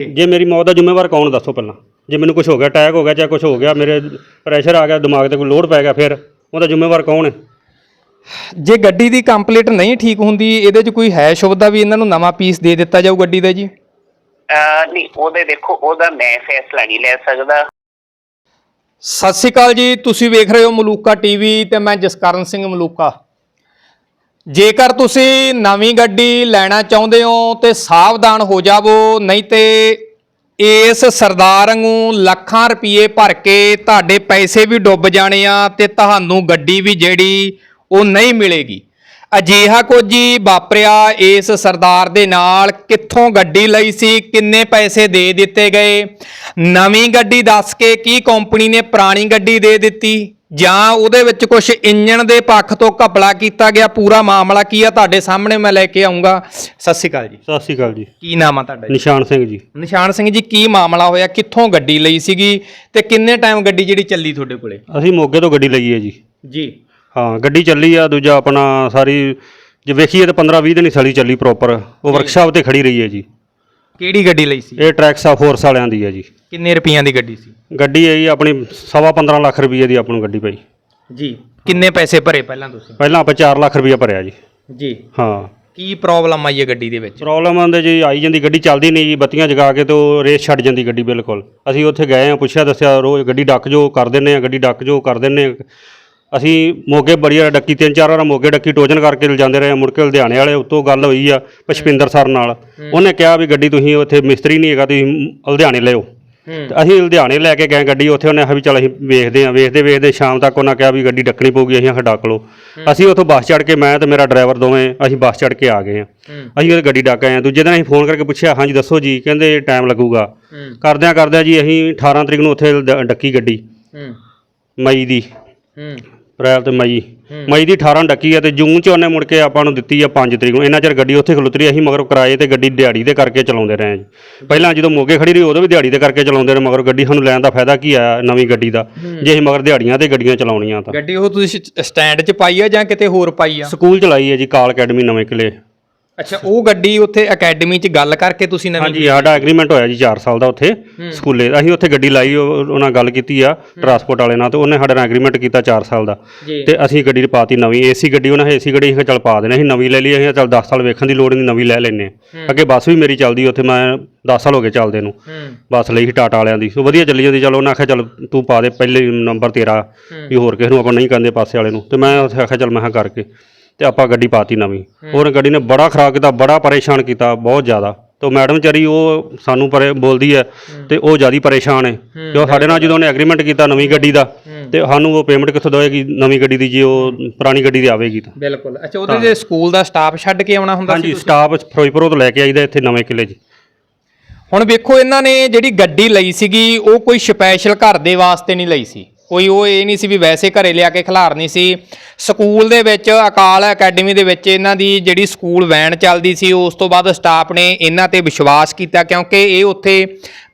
ਜੇ ਮੇਰੀ ਮੌਤ ਦਾ ਜ਼ਿੰਮੇਵਾਰ ਕੌਣ ਦੱਸੋ ਪਹਿਲਾਂ? ਜੇ ਮੈਨੂੰ ਕੁਝ ਹੋ ਗਿਆ ਅਟੈਕ ਹੋ ਗਿਆ ਜਾਂ ਕੁਝ ਹੋ ਗਿਆ ਮੇਰੇ ਪ੍ਰੈਸ਼ਰ ਆ ਗਿਆ ਦਿਮਾਗ ਤੇ ਕੋਈ ਲੋਡ ਪੈ ਗਿਆ ਫਿਰ ਉਹਦਾ ਜ਼ਿੰਮੇਵਾਰ ਕੌਣ ਹੈ? ਜੇ ਗੱਡੀ ਦੀ ਕੰਪਲੀਟ ਨਹੀਂ ਠੀਕ ਹੁੰਦੀ ਇਹਦੇ 'ਚ ਕੋਈ ਹੈ ਸ਼ੁਭਦਾ ਵੀ ਇਹਨਾਂ ਨੂੰ ਨਵਾਂ ਪੀਸ ਦੇ ਦਿੱਤਾ ਜਾਊ ਗੱਡੀ ਦਾ ਜੀ? ਅਹ ਨਹੀਂ ਉਹਦੇ ਦੇਖੋ ਉਹਦਾ ਮੈਂ ਫੈਸਲਾ ਨਹੀਂ ਲੈ ਸਕਦਾ। ਸਤਿ ਸ਼੍ਰੀ ਅਕਾਲ ਜੀ ਤੁਸੀਂ ਵੇਖ ਰਹੇ ਹੋ ਮਲੂਕਾ ਟੀਵੀ ਤੇ ਮੈਂ ਜਸਕਰਨ ਸਿੰਘ ਮਲੂਕਾ। ਜੇਕਰ ਤੁਸੀਂ ਨਵੀਂ ਗੱਡੀ ਲੈਣਾ ਚਾਹੁੰਦੇ ਹੋ ਤੇ ਸਾਵਧਾਨ ਹੋ ਜਾਵੋ, ਨਹੀਂ ਤੇ ਇਸ ਸਰਦਾਰ ਨੂੰ ਲੱਖਾਂ ਰੁਪਏ ਭਰ ਕੇ ਤੁਹਾਡੇ ਪੈਸੇ ਵੀ ਡੁੱਬ ਜਾਣੇ ਆ ਤੇ ਤੁਹਾਨੂੰ ਗੱਡੀ ਵੀ ਜਿਹੜੀ ਉਹ ਨਹੀਂ ਮਿਲੇਗੀ। ਅਜਿਹਾ ਕੁਝ ਹੀ ਵਾਪਰਿਆ ਇਸ ਸਰਦਾਰ ਦੇ ਨਾਲ। ਕਿੱਥੋਂ ਗੱਡੀ ਲਈ ਸੀ, ਕਿੰਨੇ ਪੈਸੇ ਦੇ ਦਿੱਤੇ ਗਏ? ਨਵੀਂ ਗੱਡੀ ਦੱਸ ਕੇ ਕੀ ਕੰਪਨੀ ਨੇ ਪੁਰਾਣੀ ਗੱਡੀ ਦੇ ਦਿੱਤੀ? ਜਾਂ ਉਹਦੇ ਵਿੱਚ ਕੁਝ ਇੰਜਣ ਦੇ ਪੱਖ ਤੋਂ ਘਪਲਾ ਕੀਤਾ ਗਿਆ ਪੂਰਾ ਮਾਮਲਾ ਕੀ ਆ? ਤੁਹਾਡੇ ਸਾਹਮਣੇ ਮੈਂ ਲੈ ਕੇ ਆਉਂਗਾ ਸਤਿ ਸ਼੍ਰੀ ਅਕਾਲ ਜੀ। ਸਤਿ ਸ਼੍ਰੀ ਅਕਾਲ ਜੀ। ਕੀ ਨਾਮ ਆ ਤੁਹਾਡਾ ਜੀ? ਨਿਸ਼ਾਨ ਸਿੰਘ ਜੀ। ਨਿਸ਼ਾਨ ਸਿੰਘ ਜੀ ਕੀ ਮਾਮਲਾ ਹੋਇਆ? ਕਿੱਥੋਂ ਗੱਡੀ ਲਈ ਸੀਗੀ? ਤੇ ਕਿੰਨੇ ਟਾਈਮ ਗੱਡੀ ਜਿਹੜੀ ਚੱਲੀ ਤੁਹਾਡੇ ਕੋਲੇ? ਅਸੀਂ ਮੋਗੇ ਤੋਂ ਗੱਡੀ ਲਈ ਹੈ ਜੀ। ਜੀ। ਹਾਂ ਗੱਡੀ ਚੱਲੀ ਆ ਦੂਜਾ ਆਪਣਾ ਸਾਰੀ ਜੇ ਵੇਖੀਏ ਤਾਂ 15 20 ਦਿਨ ਹੀ ਸਾਲੀ ਚੱਲੀ ਪ੍ਰੋਪਰ ਉਹ ਵਰਕਸ਼ਾਪ ਤੇ ਖੜੀ ਰਹੀ ਹੈ ਜੀ। ਕਿਹੜੀ ਗੱਡੀ ਲਈ ਸੀ? ਇਹ ਟਰੈਕਸਾ ਫੋਰਸ ਵਾਲਿਆਂ ਦੀ ਹੈ ਜੀ। ਕਿੰਨੇ ਰੁਪਈਆਂ ਦੀ ਗੱਡੀ ਸੀ? ਗੱਡੀ ਹੈ ਜੀ ਆਪਣੀ ਸਵਾ 15 ਲੱਖ ਰੁਪਏ ਦੀ ਆਪਾਂ ਨੂੰ ਗੱਡੀ ਪਈ। ਜੀ। ਕਿੰਨੇ ਪੈਸੇ ਭਰੇ ਪਹਿਲਾਂ ਤੁਸੀਂ? ਪਹਿਲਾਂ ਆਪਾਂ 4 ਲੱਖ ਰੁਪਏ ਭਰਿਆ ਜੀ। ਜੀ। ਹਾਂ। ਕੀ ਪ੍ਰੋਬਲਮ ਆਈ ਹੈ ਗੱਡੀ ਦੇ ਵਿੱਚ? ਪ੍ਰੋਬਲਮ ਆਂਦੇ ਜੀ ਆਈ ਜਾਂਦੀ ਗੱਡੀ ਚੱਲਦੀ ਨਹੀਂ ਜੀ ਬੱਤੀਆਂ ਜਗਾ ਕੇ ਤੇ ਉਹ ਰੇਸ ਛੱਡ ਜਾਂਦੀ ਗੱਡੀ ਬਿਲਕੁਲ। ਅਸੀਂ ਉੱਥੇ ਗਏ ਆ ਪੁੱਛਿਆ ਦੱਸਿਆ ਰੋਜ਼ ਗੱਡੀ ਡੱਕ ਜੋ ਕਰ ਦਿੰਨੇ ਆ ਗੱਡੀ ਡੱਕ ਜੋ ਕਰ ਦਿੰਨੇ ਆ ਅਸੀਂ ਮੋਗੇ ਬੜੀ ਵਾਰ ਡੱਕੀ ਤਿੰਨ ਚਾਰ ਵਾਰ ਮੋਗੇ ਡੱਕੀ ਟੋਜਨ ਕਰਕੇ ਲਿਜਾਂਦੇ ਰਹੇ ਆ, ਮੁੜ ਕੇ ਲੁਧਿਆਣੇ ਵਾਲੇ ਉੱਤੋਂ ਗੱਲ ਹੋਈ ਆ ਪੁਸ਼ਪਿੰਦਰ ਸਰ ਨਾਲ। ਉਹਨੇ ਕਿਹਾ ਵੀ ਗੱਡੀ ਤੁਸੀਂ ਉੱਥੇ ਮਿਸਤਰੀ ਨਹੀਂ ਹੈਗਾ ਤੁਸੀਂ ਲੁਧਿਆਣੇ ਲਿਓ। ਤੇ ਅਸੀਂ ਲੁਧਿਆਣੇ ਲੈ ਕੇ ਗਏ ਗੱਡੀ ਉੱਥੇ ਉਹਨੇ ਆਖਿਆ ਵੀ ਚੱਲ ਅਸੀਂ ਵੇਖਦੇ ਆਂ ਵੇਖਦੇ ਵੇਖਦੇ ਸ਼ਾਮ ਤੱਕ ਉਹਨਾਂ ਕਿਹਾ ਵੀ ਗੱਡੀ ਡੱਕਣੀ ਪਊਗੀ ਅਸੀਂ ਆਖਿਆ ਡੱਕ ਲਓ। ਅਸੀਂ ਉੱਥੋਂ ਬੱਸ ਚੜ੍ਹ ਕੇ ਮੈਂ ਤੇ ਮੇਰਾ ਡਰਾਈਵਰ ਦੋਵੇਂ ਅਸੀਂ ਬੱਸ ਚੜ੍ਹ ਕੇ ਆ ਗਏ ਆ ਅਸੀਂ ਉਹ ਗੱਡੀ ਡੱਕ ਆਏ ਆ ਦੂਜੇ ਦਿਨ ਅਸੀਂ ਫੋਨ ਕਰਕੇ ਪੁੱਛਿਆ ਹਾਂਜੀ ਦੱਸੋ ਜੀ ਕਹਿੰਦੇ ਟਾਈਮ ਲੱਗੂਗਾ। ਕਰਦਿਆਂ ਕਰਦਿਆਂ ਜੀ ਅਸੀਂ 18 ਤਰੀਕ ਨੂੰ ਉੱਥੇ ਡ- ਡੱਕੀ ਗੱਡੀ। ਹੂੰ। ਮਈ ਦੀ। ਹੂੰ। ਅਪ੍ਰੈਲ ਤੇ ਮਈ। ਮਈ ਦੀ 18 ਡੱਕੀ ਆ ਤੇ ਜੂਨ ਚ ਉਹਨੇ ਮੁੜ ਕੇ ਆਪਾਂ ਨੂੰ ਦਿੱਤੀ ਆ 5 ਤਰੀਕ ਨੂੰ। ਇੰਨਾ ਚਿਰ ਗੱਡੀ ਉੱਥੇ ਖਲੋਤਰੀ ਅਸੀਂ ਮਗਰ ਕਿਰਾਏ ਤੇ ਗੱਡੀ ਦਿਹਾੜੀ ਦੇ ਕਰਕੇ ਚਲਾਉਂਦੇ ਰਹੇ ਜੀ। ਪਹਿਲਾਂ ਜਦੋਂ ਮੋਗੇ ਖੜੀ ਰਹੀ ਉਦੋਂ ਵੀ ਦਿਹਾੜੀ ਦੇ ਕਰਕੇ ਚਲਾਉਂਦੇ ਰਹੇ ਮਗਰ ਗੱਡੀ ਸਾਨੂੰ ਲੈਣ ਦਾ ਫਾਇਦਾ ਕੀ ਆਇਆ ਨਵੀਂ ਗੱਡੀ ਦਾ? ਜੇ ਅਸੀਂ ਮਗਰ ਦਿਹਾੜੀਆਂ ਤੇ ਗੱਡੀਆਂ ਚਲਾਉਣੀਆਂ ਤਾਂ। ਗੱਡੀ ਉਹ ਤੁਸੀਂ ਸਟੈਂਡ 'ਚ ਪਾਈ ਆ ਜਾਂ ਕਿਤੇ ਹੋਰ ਪਾਈ ਆ? ਸਕੂਲ ਚਲਾਈ ਹੈ ਜੀ ਕਾਲ ਅਕੈਡਮੀ ਨਵੇਂ ਕਿਲੇ। ਅੱਛਾ ਉਹ ਗੱਡੀ ਉੱਥੇ ਅਕੈਡਮੀ 'ਚ ਗੱਲ ਕਰਕੇ ਤੁਸੀਂ ਨਵੀਂ ਹਾਂਜੀ ਸਾਡਾ ਐਗਰੀਮੈਂਟ ਹੋਇਆ ਜੀ 4 ਸਾਲ ਦਾ ਉੱਥੇ ਸਕੂਲੇ। ਅਸੀਂ ਉੱਥੇ ਗੱਡੀ ਲਾਈ ਉਹ- ਉਹਨਾਂ ਗੱਲ ਕੀਤੀ ਆ ਟਰਾਂਸਪੋਰਟ ਵਾਲੇ ਨਾਲ ਤੇ ਉਹਨੇ ਸਾਡੇ ਨਾਲ ਐਗਰੀਮੈਂਟ ਕੀਤਾ 4 ਸਾਲ ਦਾ। ਜੀ। ਤੇ ਅਸੀਂ ਗੱਡੀ ਪਾਤੀ ਨਵੀਂ ਏਸੀ ਗੱਡੀ ਉਹਨਾਂ ਏਸੀ ਗੱਡੀ ਅਸੀਂ ਚੱਲ ਪਾ ਦੇਣੀ ਅਸੀਂ ਨਵੀਂ ਲੈ ਲਈ ਅਸੀਂ ਚੱਲ 10 ਸਾਲ ਵੇਖਣ ਦੀ ਲੋੜ ਨਹੀਂ ਨਵੀਂ ਲੈ ਲੈਨੇ ਅੱਗੇ ਬੱਸ ਵੀ ਮੇਰੀ ਚੱਲਦੀ ਉੱਥੇ ਮੈਂ 10 ਸਾਲ ਹੋ ਗਏ ਚੱਲਦੇ ਨੂੰ। ਹੂੰ। ਬੱਸ ਲਈ ਸੀ ਟਾਟਾ ਵਾਲਿਆਂ ਦੀ। ਸੋ ਵਧੀਆ ਚੱਲੀ ਜਾਂਦੀ ਚਲ ਉਹਨਾਂ ਆਖਿਆ ਚੱਲ ਤੂੰ ਪਾ ਦੇ ਪਹਿਲੇ ਨੰਬਰ ਤੇਰਾ ਵੀ ਹੋਰ ਕਿਸੇ ਨੂੰ ਆਪਾਂ ਨਹੀਂ ਕਹਿੰਦੇ ਪਾਸੇ ਵਾਲੇ ਨੂੰ। ਤੇ ਮੈਂ ਉੱਥੇ ਆਖਿਆ ਚੱਲ ਮੈਂ ਕਿਹਾ ਕਰਕੇ। ਤੇ ਆਪਾਂ ਗੱਡੀ ਪਾਤੀ ਨਵੀਂ। ਹੋਰ ਗੱਡੀ ਨੇ ਬੜਾ ਖਰਾਬ ਕੀਤਾ ਬੜਾ ਪਰੇਸ਼ਾਨ ਕੀਤਾ ਬਹੁਤ ਜ਼ਿਆਦਾ। ਤੇ ਮੈਡਮ ਚਰੀ ਉਹ ਸਾਨੂੰ ਪਰੇ ਬੋਲਦੀ ਹੈ ਤੇ ਉਹ ਜ਼ਿਆਦਾ ਪਰੇਸ਼ਾਨ ਹੈ। ਕਿਉਂ ਸਾਡੇ ਨਾਲ ਜਦੋਂ ਉਹਨੇ ਐਗਰੀਮੈਂਟ ਕੀਤਾ ਨਵੀਂ ਗੱਡੀ ਦਾ ਤੇ ਸਾਨੂੰ ਉਹ ਪੇਮੈਂਟ ਕਿੱਥੋਂ ਦੇਵੇਗੀ? ਨਵੀਂ ਗੱਡੀ ਦੀ ਜੇ ਉਹ ਪੁਰਾਣੀ ਗੱਡੀ ਦੀ ਆਵੇਗੀ ਤਾਂ। ਬਿਲਕੁਲ। ਅੱਛਾ ਉਹਦੇ ਜੇ ਸਕੂਲ ਦਾ ਸਟਾਫ ਛੱਡ ਕੇ ਆਉਣਾ ਹੁੰਦਾ ਸੀ ਹਾਂਜੀ ਸਟਾਫ ਫਿਰੋਜ਼ਪੁਰੋਂ ਤੋਂ ਲੈ ਕੇ ਆਈਦਾ ਇੱਥੇ ਨਵੇਂ ਕਿਲੇ 'ਚ। ਹੁਣ ਵੇਖੋ ਇਹਨਾਂ ਨੇ ਜਿਹੜੀ ਗੱਡੀ ਲਈ ਸੀਗੀ ਉਹ ਕੋਈ ਸਪੈਸ਼ਲ ਘਰ ਦੇ ਵਾਸਤੇ ਨਹੀਂ ਲਈ ਸੀ। ਕੋਈ ਉਹ ਇਹ ਨਹੀਂ ਸੀ ਵੀ ਵੈਸੇ ਘਰੇ ਲਿਆ ਕੇ ਖਿਲਾਰਨੀ ਸੀ। ਸਕੂਲ ਦੇ ਵਿੱਚ, ਅਕਾਲ ਅਕੈਡਮੀ ਦੇ ਵਿੱਚ ਇਹਨਾਂ ਦੀ ਜਿਹੜੀ ਸਕੂਲ ਵੈਨ ਚੱਲਦੀ ਸੀ, ਉਸ ਤੋਂ ਬਾਅਦ ਸਟਾਫ ਨੇ ਇਹਨਾਂ ਤੇ ਵਿਸ਼ਵਾਸ ਕੀਤਾ ਕਿਉਂਕਿ ਇਹ ਉੱਥੇ